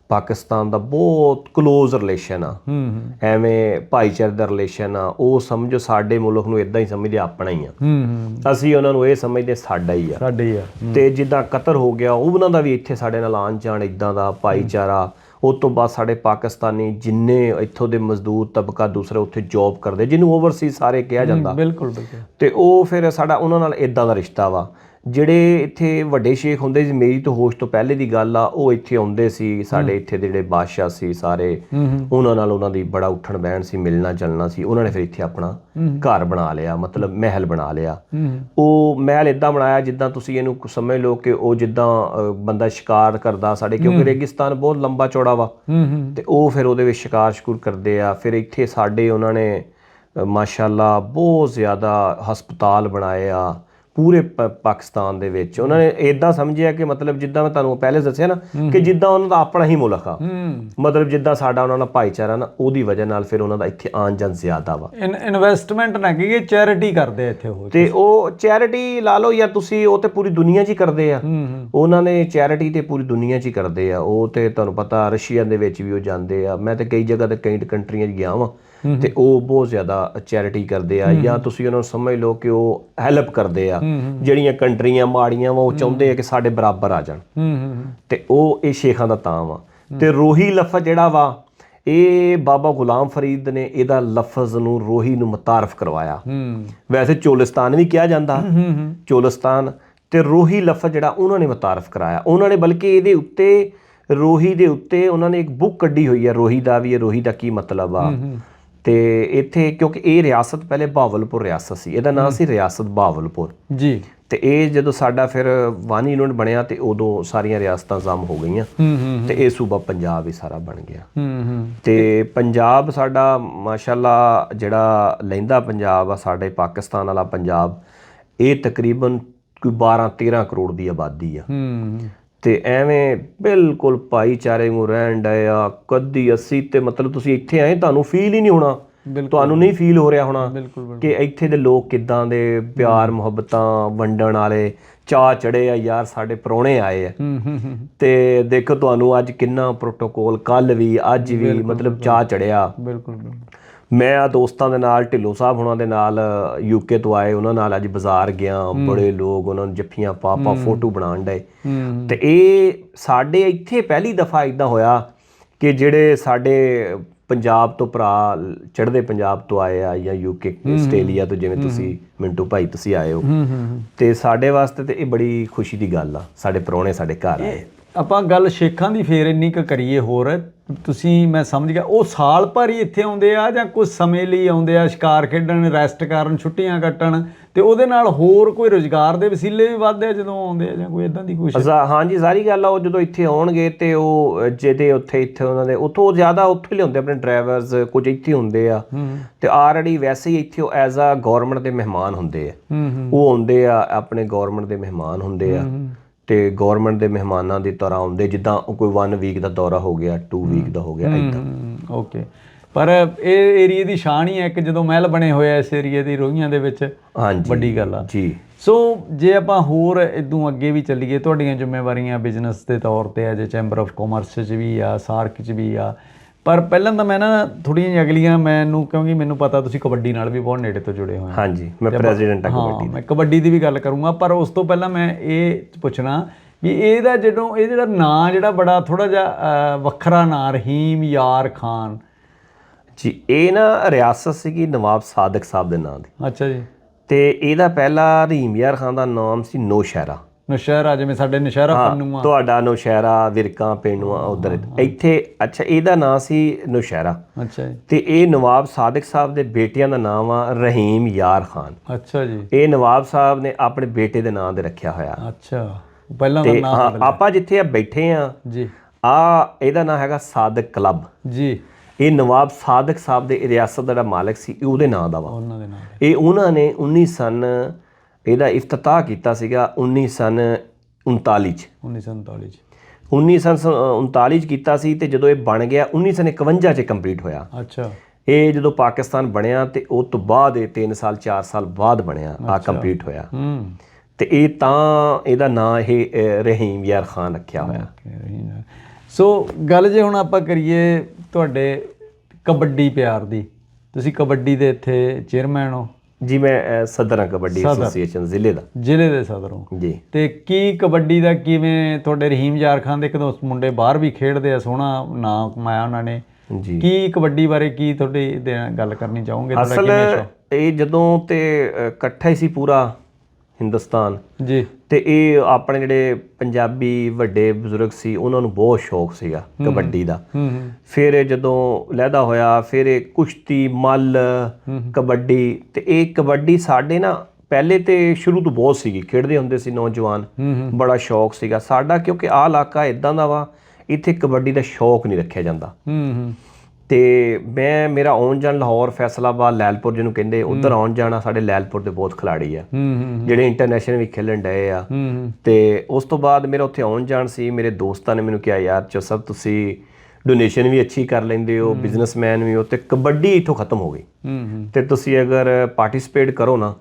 ਪਾਕਿਸਤਾਨ ਦਾ ਬਹੁਤ ক্লোਜ਼ ਰਿਲੇਸ਼ਨ ਆ। ਹੂੰ ਹੂੰ। ਐਵੇਂ ਭਾਈਚਾਰੇ ਦਾ ਰਿਲੇਸ਼ਨ ਆ। ਉਹ ਸਮਝੋ ਸਾਡੇ ਮੁਲਕ ਨੂੰ ਇਦਾਂ ਹੀ ਸਮਝਦੇ ਆਪਣਾ ਹੀ ਆ। ਹੂੰ ਹੂੰ। ਅਸੀਂ ਉਹਨਾਂ ਨੂੰ ਇਹ ਸਮਝਦੇ ਸਾਡਾ ਹੀ ਆ। ਸਾਡੇ ਹੀ ਆ। ਤੇ ਜਿੱਦਾਂ ਕਤਰ ਹੋ ਗਿਆ ਉਹਨਾਂ ਦਾ ਵੀ ਇੱਥੇ ਸਾਡੇ ਨਾਲ ਆਣ ਜਾਣ ਇਦਾਂ ਦਾ ਭਾਈਚਾਰਾ। ਉਸ ਤੋਂ ਬਾਅਦ ਸਾਡੇ ਪਾਕਿਸਤਾਨੀ ਜਿੰਨੇ ਇੱਥੋਂ ਦੇ ਮਜ਼ਦੂਰ ਤਬਕਾ ਦੂਸਰੇ ਉੱਥੇ ਜੌਬ ਕਰਦੇ ਜਿਹਨੂੰ ਓਵਰਸੀ ਸਾਰੇ ਕਿਹਾ ਜਾਂਦਾ। ਬਿਲਕੁਲ ਬਿਲਕੁਲ। ਤੇ ਉਹ ਫਿਰ ਸਾਡਾ ਉਹਨਾਂ ਨਾਲ ਇਦਾਂ ਦਾ ਰਿਸ਼ਤਾ ਵਾ। ਜਿਹੜੇ ਇੱਥੇ ਵੱਡੇ ਸ਼ੇਖ ਹੁੰਦੇ ਸੀ ਮੇਰੀ ਤੋਂ ਹੋਸ਼ ਤੋਂ ਪਹਿਲੇ ਦੀ ਗੱਲ ਆ ਉਹ ਇੱਥੇ ਆਉਂਦੇ ਸੀ ਸਾਡੇ ਇੱਥੇ ਦੇ ਜਿਹੜੇ ਬਾਦਸ਼ਾਹ ਸੀ ਸਾਰੇ ਉਹਨਾਂ ਨਾਲ ਉਹਨਾਂ ਦੀ ਬੜਾ ਉੱਠਣ ਬਹਿਣ ਸੀ ਮਿਲਣਾ ਚੱਲਣਾ ਸੀ ਉਹਨਾਂ ਨੇ ਫਿਰ ਇੱਥੇ ਆਪਣਾ ਘਰ ਬਣਾ ਲਿਆ ਮਤਲਬ ਮਹਿਲ ਬਣਾ ਲਿਆ। ਉਹ ਮਹਿਲ ਇਦਾਂ ਬਣਾਇਆ ਜਿੱਦਾਂ ਤੁਸੀਂ ਇਹਨੂੰ ਸਮਝ ਲਓ ਕਿ ਉਹ ਜਿੱਦਾਂ ਬੰਦਾ ਸ਼ਿਕਾਰ ਕਰਦਾ ਸਾਡੇ ਕਿਉਂਕਿ ਰੇਗਿਸਤਾਨ ਬਹੁਤ ਲੰਬਾ ਚੌੜਾ ਵਾ। ਤੇ ਉਹ ਫਿਰ ਉਹਦੇ ਵਿੱਚ ਸ਼ਿਕਾਰ ਸ਼ੁਕਰ ਕਰਦੇ ਆ ਫਿਰ ਇੱਥੇ ਸਾਡੇ ਉਹਨਾਂ ਨੇ ਮਾਸ਼ਾਅੱਲਾ ਬਹੁਤ ਜ਼ਿਆਦਾ ਹਸਪਤਾਲ ਬਣਾਏ ਆ। ਪੂਰੇ ਪਾਕਿਸਤਾਨ ਦੇ ਵਿੱਚ। ਉਹਨਾਂ ਨੇ ਇਦਾਂ ਸਮਝਿਆ ਕਿ ਮਤਲਬ ਜਿੱਦਾਂ ਮੈਂ ਤੁਹਾਨੂੰ ਪਹਿਲੇ ਦੱਸਿਆ ਨਾ ਕਿ ਜਿੱਦਾਂ ਉਹਨਾਂ ਦਾ ਆਪਣਾ ਹੀ ਮੁਲਕ ਆ। ਮਤਲਬ ਜਿੱਦਾਂ ਸਾਡਾ ਉਹਨਾਂ ਨਾਲ ਭਾਈਚਾਰਾ ਨਾ ਉਹਦੀ ਵਜ੍ਹਾ ਨਾਲ ਫਿਰ ਉਹਨਾਂ ਦਾ ਇੱਥੇ ਆਉਣ ਜਾਣ ਜ਼ਿਆਦਾ ਵਾ। ਇਨਵੈਸਟਮੈਂਟ ਨਾ ਕਿ ਚੈਰਿਟੀ ਕਰਦੇ ਆ ਇੱਥੇ ਉਹ ਤੇ ਉਹ ਚੈਰਿਟੀ ਲਾ ਲਓ ਜਾਂ ਤੁਸੀਂ ਉਹ ਤੇ ਪੂਰੀ ਦੁਨੀਆ 'ਚ ਹੀ ਕਰਦੇ ਆ। ਉਹਨਾਂ ਨੇ ਚੈਰਿਟੀ ਤੇ ਪੂਰੀ ਦੁਨੀਆ 'ਚ ਹੀ ਕਰਦੇ ਆ। ਉਹ ਤੇ ਤੁਹਾਨੂੰ ਪਤਾ ਰਸ਼ੀਆ ਦੇ ਵਿੱਚ ਵੀ ਉਹ ਜਾਂਦੇ ਆ। ਮੈਂ ਤੇ ਕਈ ਜਗ੍ਹਾ ਤੇ ਕਈ ਕੰਟਰੀਆਂ 'ਚ ਗਿਆ ਵਾਂ। ਤੇ ਉਹ ਬਹੁਤ ਜ਼ਿਆਦਾ ਚੈਰਿਟੀ ਕਰਦੇ ਆ ਜਾਂ ਤੁਸੀਂ ਉਹਨਾਂ ਨੂੰ ਸਮਝ ਲਓ ਕਿ ਉਹ ਹੈਲਪ ਕਰਦੇ ਆ। ਜਿਹੜੀਆਂ ਕੰਟਰੀਆਂ ਮਾੜੀਆਂ ਵਾ ਉਹ ਚਾਹੁੰਦੇ ਆ ਕਿ ਸਾਡੇ ਬਰਾਬਰ ਆ ਜਾਣ। ਤੇ ਉਹ ਇਹ ਸ਼ੇਖਾਂ ਦਾ ਤਾਂ ਵਾ। ਤੇ ਰੋਹੀ ਲਫ਼ਜ਼ ਜਿਹੜਾ ਵਾ ਇਹ ਬਾਬਾ ਗੁਲਾਮ ਫਰੀਦ ਨੇ ਇਹਦਾ ਲਫ਼ਜ਼ ਨੂੰ ਰੋਹੀ ਨੂੰ ਮੁਤਾਰਫ ਕਰਵਾਇਆ। ਹੂੰ। ਵੈਸੇ ਚੋਲਿਸਤਾਨ ਵੀ ਕਿਹਾ ਜਾਂਦਾ। ਹੂੰ ਹੂੰ ਚੋਲਿਸਤਾਨ ਤੇ ਰੋਹੀ ਲਫ਼ਜ਼ ਜਿਹੜਾ ਉਹਨਾਂ ਨੇ ਮੁਤਾਰਫ ਕਰਾਇਆ। ਉਹਨਾਂ ਨੇ ਬਲਕਿ ਇਹਦੇ ਉੱਤੇ ਰੋਹੀ ਦੇ ਉੱਤੇ ਉਹਨਾਂ ਨੇ ਇੱਕ ਬੁੱਕ ਕੱਢੀ ਹੋਈ ਹੈ। ਰੋਹੀ ਦਾ ਵੀ ਇਹ ਰੋਹੀ ਦਾ ਕੀ ਮਤਲਬ ਆ? ਤੇ ਇੱਥੇ ਕਿਉਂਕਿ ਇਹ ਰਿਆਸਤ ਪਹਿਲੇ ਬਾਵਲਪੁਰ ਰਿਆਸਤ ਸੀ ਇਹਦਾ ਨਾਮ ਸੀ ਰਿਆਸਤ ਬਾਵਲਪੁਰ। ਜੀ। ਤੇ ਇਹ ਜਦੋਂ ਸਾਡਾ ਫਿਰ ਵਨ ਯੂਨਿਟ ਬਣਿਆ ਤੇ ਉਦੋਂ ਸਾਰੀਆਂ ਰਿਆਸਤਾਂ ਜ਼ਮ ਹੋ ਗਈਆਂ। ਤੇ ਇਹ ਸੂਬਾ ਪੰਜਾਬ ਹੀ ਸਾਰਾ ਬਣ ਗਿਆ। ਤੇ ਪੰਜਾਬ ਸਾਡਾ ਮਾਸ਼ਾਅੱਲਾ ਜਿਹੜਾ ਲੈਂਦਾ ਪੰਜਾਬ ਆ ਸਾਡੇ ਪਾਕਿਸਤਾਨ ਵਾਲਾ ਪੰਜਾਬ ਇਹ ਤਕਰੀਬਨ ਕੋਈ 12 13 ਕਰੋੜ ਦੀ ਆਬਾਦੀ ਆ। ਹੂੰ। ਤੇ ਐਵੇਂ ਬਿਲਕੁਲ ਭਾਈਚਾਰੇ ਨੂੰ ਰਹਿਣ ਡਿਆ ਕਦੀ ਅਸੀਂ ਤੇ ਮਤਲਬ ਤੁਸੀਂ ਇੱਥੇ ਆਏ ਤੁਹਾਨੂੰ ਫੀਲ ਹੀ ਨਹੀਂ ਹੋਣਾ। ਤੁਹਾਨੂੰ ਨਹੀਂ ਫੀਲ ਹੋ ਰਿਹਾ ਹੋਣਾ ਕਿ ਇੱਥੇ ਦੇ ਲੋਕ ਕਿੱਦਾਂ ਦੇ ਪਿਆਰ ਮੁਹੱਬਤਾਂ ਵੰਡਣ ਵਾਲੇ ਚਾਹ ਚੜੇ ਆ ਯਾਰ ਸਾਡੇ ਪਰੋਣੇ ਆਏ ਆ। ਤੇ ਦੇਖੋ ਤੁਹਾਨੂੰ ਅੱਜ ਕਿੰਨਾ ਪ੍ਰੋਟੋਕੋਲ ਕੱਲ ਵੀ ਅੱਜ ਵੀ ਮਤਲਬ ਚਾਹ ਚੜਿਆ ਬਿਲਕੁਲ। ਮੈਂ ਆ ਦੋਸਤਾਂ ਦੇ ਨਾਲ ਢਿੱਲੋਂ ਸਾਹਿਬ ਹੁਣਾਂ ਦੇ ਨਾਲ ਯੂਕੇ ਤੋਂ ਆਏ ਉਹਨਾਂ ਨਾਲ ਅੱਜ ਬਾਜ਼ਾਰ ਗਿਆ। ਬੜੇ ਲੋਕ ਉਹਨਾਂ ਨੂੰ ਜੱਫੀਆਂ ਪਾ ਪਾ ਫੋਟੋ ਬਣਾਉਣ ਡਏ। ਤੇ ਇਹ ਸਾਡੇ ਇੱਥੇ ਪਹਿਲੀ ਦਫਾ ਇਦਾਂ ਹੋਇਆ ਕਿ ਜਿਹੜੇ ਸਾਡੇ ਪੰਜਾਬ ਤੋਂ ਭਰਾ ਚੜ੍ਹਦੇ ਪੰਜਾਬ ਤੋਂ ਆਏ ਆ ਜਾਂ ਯੂਕੇ ਆਸਟ੍ਰੇਲੀਆ ਤੋਂ ਜਿਵੇਂ ਤੁਸੀਂ ਮਿੰਟੂ ਭਾਈ ਤੁਸੀਂ ਆਏ ਹੋ। ਤੇ ਸਾਡੇ ਵਾਸਤੇ ਤੇ ਇਹ ਬੜੀ ਖੁਸ਼ੀ ਦੀ ਗੱਲ ਆ। ਸਾਡੇ ਪ੍ਰਾਹੁਣੇ ਸਾਡੇ ਘਰ ਆਏ। ਆਪਾਂ ਗੱਲ ਸ਼ੇਖਾਂ ਦੀ ਫੇਰ ਇੰਨੀ ਕੁ ਕਰੀਏ ਹੋਰ ਤੁਸੀਂ ਮੈਂ ਸਮਝ ਗਿਆ ਉਹ ਸਾਲ ਭਰ ਹੀ ਇੱਥੇ ਆਉਂਦੇ ਆ ਜਾਂ ਕੁਝ ਸਮੇਂ ਲਈ ਆਉਂਦੇ ਆ ਸ਼ਿਕਾਰ ਖੇਡਣ ਰੈਸਟ ਕਰਨ ਛੁੱਟੀਆਂ ਕੱਟਣ ਤੇ ਉਹਦੇ ਨਾਲ ਹੋਰ ਕੋਈ ਰੋਜ਼ਗਾਰ ਦੇ ਵਸੀਲੇ ਵੀ ਵੱਧਦੇ ਆ ਜਦੋਂ ਆਉਂਦੇ ਆ ਜਾਂ ਕੋਈ ਇਦਾਂ ਦੀ ਅਜ਼ਾ ਹਾਂਜੀ ਸਾਰੀ ਗੱਲ ਆ ਉਹ ਜਦੋਂ ਇੱਥੇ ਆਉਣਗੇ ਤੇ ਉਹ ਜਿਹਦੇ ਉੱਥੇ ਇੱਥੇ ਉਹਨਾਂ ਦੇ ਉੱਥੋਂ ਜ਼ਿਆਦਾ ਉੱਥੇ ਲਿਆਉਂਦੇ ਆਪਣੇ ਡਰਾਈਵਰਸ ਕੁਝ ਇੱਥੇ ਹੁੰਦੇ ਆ। ਤੇ ਆਲਰੇਡੀ ਵੈਸੇ ਹੀ ਇੱਥੇ ਉਹ ਐਜ਼ ਅ ਗਵਰਨਮੈਂਟ ਦੇ ਮਹਿਮਾਨ ਹੁੰਦੇ ਆ। ਉਹ ਆਉਂਦੇ ਆ ਆਪਣੇ ਗਵਰਨਮੈਂਟ ਦੇ ਮਹਿਮਾਨ ਹੁੰਦੇ ਆ। ਤੇ ਗਵਰਨਮੈਂਟ ਦੇ ਮਹਿਮਾਨਾਂ ਦੀ ਤਰ੍ਹਾਂ ਆਉਂਦੇ ਜਿੱਦਾਂ ਕੋਈ 1 ਵੀਕ ਦਾ ਦੌਰਾ ਹੋ ਗਿਆ 2 ਵੀਕ ਦਾ ਹੋ ਗਿਆ ਇਦਾਂ। ਓਕੇ ਪਰ ਇਹ ਏਰੀਏ ਦੀ ਸ਼ਾਨ ਹੀ ਹੈ ਕਿ ਜਦੋਂ ਮਹਿਲ ਬਣੇ ਹੋਏ ਆ ਇਸ ਏਰੀਏ ਦੀ ਰੋਹੀਆਂ ਦੇ ਵਿੱਚ ਹਾਂਜੀ ਵੱਡੀ ਗੱਲ ਆ। ਜੀ। ਸੋ ਜੇ ਆਪਾਂ ਹੋਰ ਇਦੋਂ ਅੱਗੇ ਵੀ ਚੱਲੀਏ ਤੁਹਾਡੀਆਂ ਜ਼ਿੰਮੇਵਾਰੀਆਂ ਬਿਜ਼ਨਸ ਦੇ ਤੌਰ ਤੇ ਆ ਜੇ ਚੈਂਬਰ ਆਫ ਕਾਮਰਸ 'ਚ ਵੀ ਆ ਸਾਰਕ 'ਚ ਵੀ ਆ ਪਰ ਪਹਿਲਾਂ ਤਾਂ ਮੈਂ ਨਾ ਥੋੜੀਆਂ ਜਿਹੀਆਂ ਅਗਲੀਆਂ ਮੈਨੂੰ ਕਿਉਂਕਿ ਮੈਨੂੰ ਪਤਾ ਤੁਸੀਂ ਕਬੱਡੀ ਨਾਲ ਵੀ ਬਹੁਤ ਨੇੜੇ ਤੋਂ ਜੁੜੇ ਹੋਏ ਹੋ। ਹਾਂਜੀ ਮੈਂ ਪ੍ਰੈਜ਼ੀਡੈਂਟ ਹਾਂ ਹਾਂ ਮੈਂ ਕਬੱਡੀ ਦੀ ਵੀ ਗੱਲ ਕਰੂੰਗਾ ਪਰ ਉਸ ਤੋਂ ਪਹਿਲਾਂ ਮੈਂ ਇਹ ਪੁੱਛਣਾ ਵੀ ਇਹਦਾ ਜਦੋਂ ਇਹ ਜਿਹੜਾ ਨਾਂ ਜਿਹੜਾ ਬੜਾ ਥੋੜਾ ਜਿਹਾ ਵੱਖਰਾ ਨਾਂ ਰਹੀਮ ਯਾਰ ਖਾਨ। ਜੀ ਇਹ ਨਾ ਰਿਆਸਤ ਸੀਗੀ ਨਵਾਬ ਸਾਦਕ ਸਾਹਿਬ ਦੇ ਨਾਂ ਦੀ। ਅੱਛਾ ਜੀ। ਤੇ ਇਹਦਾ ਪਹਿਲਾ ਰਹੀਮ ਯਾਰ ਖਾਨ ਦਾ ਨਾਮ ਸੀ ਨੌਸ਼ਹਿਰਾ ਨਸ਼ਹਿਰਾ ਜਿਵੇਂ ਸਾਡੇ ਨਸ਼ਹਿਰਾ ਪੰਨੂਆ ਤੁਹਾਡਾ ਨੌਸ਼ਹਿਰਾ ਵਿਰਕਾਂ ਪਿੰਡੂਆ ਉਧਰ ਇੱਥੇ ਅੱਛਾ ਇਹਦਾ ਨਾਂ ਸੀ ਨੌਸ਼ਹਿਰਾ। ਅੱਛਾ ਜੀ। ਤੇ ਇਹ ਨਵਾਬ ਸਾਦਕ ਸਾਹਿਬ ਦੇ ਬੇਟਿਆਂ ਦਾ ਨਾਮ ਆ ਰਹੀਮ ਯਾਰ ਖਾਨ। ਅੱਛਾ ਜੀ। ਇਹ ਨਵਾਬ ਸਾਹਿਬ ਨੇ ਆਪਣੇ ਬੇਟੇ ਦੇ ਨਾਂ ਤੇ ਰੱਖਿਆ ਹੋਇਆ। ਅੱਛਾ। ਪਹਿਲਾਂ ਦਾ ਨਾਮ ਹਾਂ ਆਪਾਂ ਜਿੱਥੇ ਆ ਬੈਠੇ ਆ ਜੀ। ਆ ਇਹਦਾ ਨਾਂ ਹੈਗਾ ਸਾਦਕ ਕਲੱਬ। ਜੀ। ਇਹ ਨਵਾਬ ਸਾਦਕ ਸਾਹਿਬ ਦੇ ਰਿਆਸਤ ਦਾ ਮਾਲਕ ਸੀ ਉਹਦੇ ਨਾਂ ਦਾ ਵਾ। ਉਹਨਾਂ ਦੇ ਨਾਮ ਇਹ ਉਹਨਾਂ ਨੇ 19 ਸਨ ਇਹਦਾ ਇਫਤਤਾਹ ਕੀਤਾ ਸੀਗਾ 19 ਸਨ 39 ਚ। 1947 ਚ। 19 ਸਨ 39 ਚ ਕੀਤਾ ਸੀ ਤੇ ਜਦੋਂ ਇਹ ਬਣ ਗਿਆ 1951 ਚ ਕੰਪਲੀਟ ਹੋਇਆ। ਅੱਛਾ। ਇਹ ਜਦੋਂ ਪਾਕਿਸਤਾਨ ਬਣਿਆ ਤੇ ਉਹ ਤੋਂ ਬਾਅਦ ਇਹ 3 ਸਾਲ 4 ਸਾਲ ਬਾਅਦ ਬਣਿਆ ਆ ਕੰਪਲੀਟ ਹੋਇਆ। ਹੂੰ। ਤੇ ਇਹ ਤਾਂ ਇਹਦਾ ਨਾਂ ਇਹ ਰਹੀਮ ਯਾਰ ਖਾਨ ਰੱਖਿਆ ਹੋਇਆ। ਸੋ ਗੱਲ ਜੇ ਹੁਣ ਆਪਾਂ ਕਰੀਏ ਤੁਹਾਡੇ ਕਬੱਡੀ ਪਿਆਰ ਦੀ ਤੁਸੀਂ ਕਬੱਡੀ ਦੇ ਇੱਥੇ ਚੇਅਰਮੈਨ ਹੋ। ਜੀ ਮੈਂ ਸਦਰ ਹਾਂ ਕਬੱਡੀ ਐਸੋਸੀਏਸ਼ਨ ਜ਼ਿਲ੍ਹੇ ਦਾ। ਜ਼ਿਲ੍ਹੇ ਦੇ ਸਦਰ। ਜੀ। ਤੇ ਕੀ ਕਬੱਡੀ ਦਾ ਕਿਵੇਂ ਤੁਹਾਡੇ ਰਹੀਮ ਯਾਰ ਖਾਨ ਦੇ ਕਦੋਂ ਮੁੰਡੇ ਬਾਹਰ ਵੀ ਖੇਡਦੇ ਆ ਸੋਹਣਾ ਨਾਂ ਕਮਾਇਆ ਉਹਨਾਂ ਨੇ। ਜੀ। ਕੀ ਕਬੱਡੀ ਬਾਰੇ ਕੀ ਤੁਹਾਡੀ ਦੇ- ਗੱਲ ਕਰਨੀ ਚਾਹੋਗੇ? ਤੁਹਾਡਾ ਅਸਲ ਕਿਵੇਂ ਸ਼ੌਕ? ਇਹ ਜਦੋਂ ਤੇ ਅ, ਇਕੱਠਾ ਹੀ ਸੀ ਪੂਰਾ ਹਿੰਦੁਸਤਾਨ। ਜੀ। ਤੇ ਇਹ ਆਪਣੇ ਜਿਹੜੇ ਪੰਜਾਬੀ ਵੱਡੇ ਬਜ਼ੁਰਗ ਸੀ ਉਹਨਾਂ ਨੂੰ ਬਹੁਤ ਸ਼ੌਕ ਸੀਗਾ ਕਬੱਡੀ ਦਾ। ਫਿਰ ਇਹ ਜਦੋਂ ਲਹਿਦਾ ਹੋਇਆ ਫਿਰ ਇਹ ਕੁਸ਼ਤੀ ਮੱਲ ਕਬੱਡੀ ਤੇ ਇਹ ਕਬੱਡੀ ਸਾਡੇ ਨਾ ਪਹਿਲੇ ਤੇ ਸ਼ੁਰੂ ਤੋਂ ਬਹੁਤ ਸੀਗੀ। ਖੇਡਦੇ ਹੁੰਦੇ ਸੀ ਨੌਜਵਾਨ। ਬੜਾ ਸ਼ੌਕ ਸੀਗਾ। ਸਾਡਾ ਕਿਉਂਕਿ ਆਹ ਇਲਾਕਾ ਇਦਾਂ ਦਾ ਵਾ ਇੱਥੇ ਕਬੱਡੀ ਦਾ ਸ਼ੌਕ ਨਹੀਂ ਰੱਖਿਆ ਜਾਂਦਾ। ਹੂੰ ਹੂੰ। ਤੇ ਮੈਂ ਮੇਰਾ ਆਉਣ ਜਾਣ ਲਾਹੌਰ ਫੈਸਲਾਬਾਦ ਲੈਲਪੁਰ ਜਿਹਨੂੰ ਕਹਿੰਦੇ ਉਧਰ ਆਉਣ ਜਾਣਾ ਸਾਡੇ ਲੈਲਪੁਰ ਦੇ ਬਹੁਤ ਖਿਲਾੜੀ ਆ। ਜਿਹੜੇ ਇੰਟਰਨੈਸ਼ਨਲ ਵੀ ਖੇਲਣ ਡਏ ਆ। ਤੇ ਉਸ ਤੋਂ ਬਾਅਦ ਮੇਰਾ ਉੱਥੇ ਆਉਣ ਜਾਣ ਸੀ ਮੇਰੇ ਦੋਸਤਾਂ ਨੇ ਮੈਨੂੰ ਕਿਹਾ ਯਾਰ ਚੋ ਸਭ ਤੁਸੀਂ ਡੋਨੇਸ਼ਨ ਵੀ ਅੱਛੀ ਕਰ ਲੈਂਦੇ ਹੋ ਬਿਜ਼ਨਸਮੈਨ ਵੀ ਹੋ ਤੇ ਕਬੱਡੀ ਇੱਥੋਂ ਖਤਮ ਹੋ ਗਈ। ਹੂੰ ਹੂੰ। ਤੇ ਤੁਸੀਂ ਅਗਰ ਪਾਰਟਿਸਿਪੇਟ ਕਰੋ ਨਾ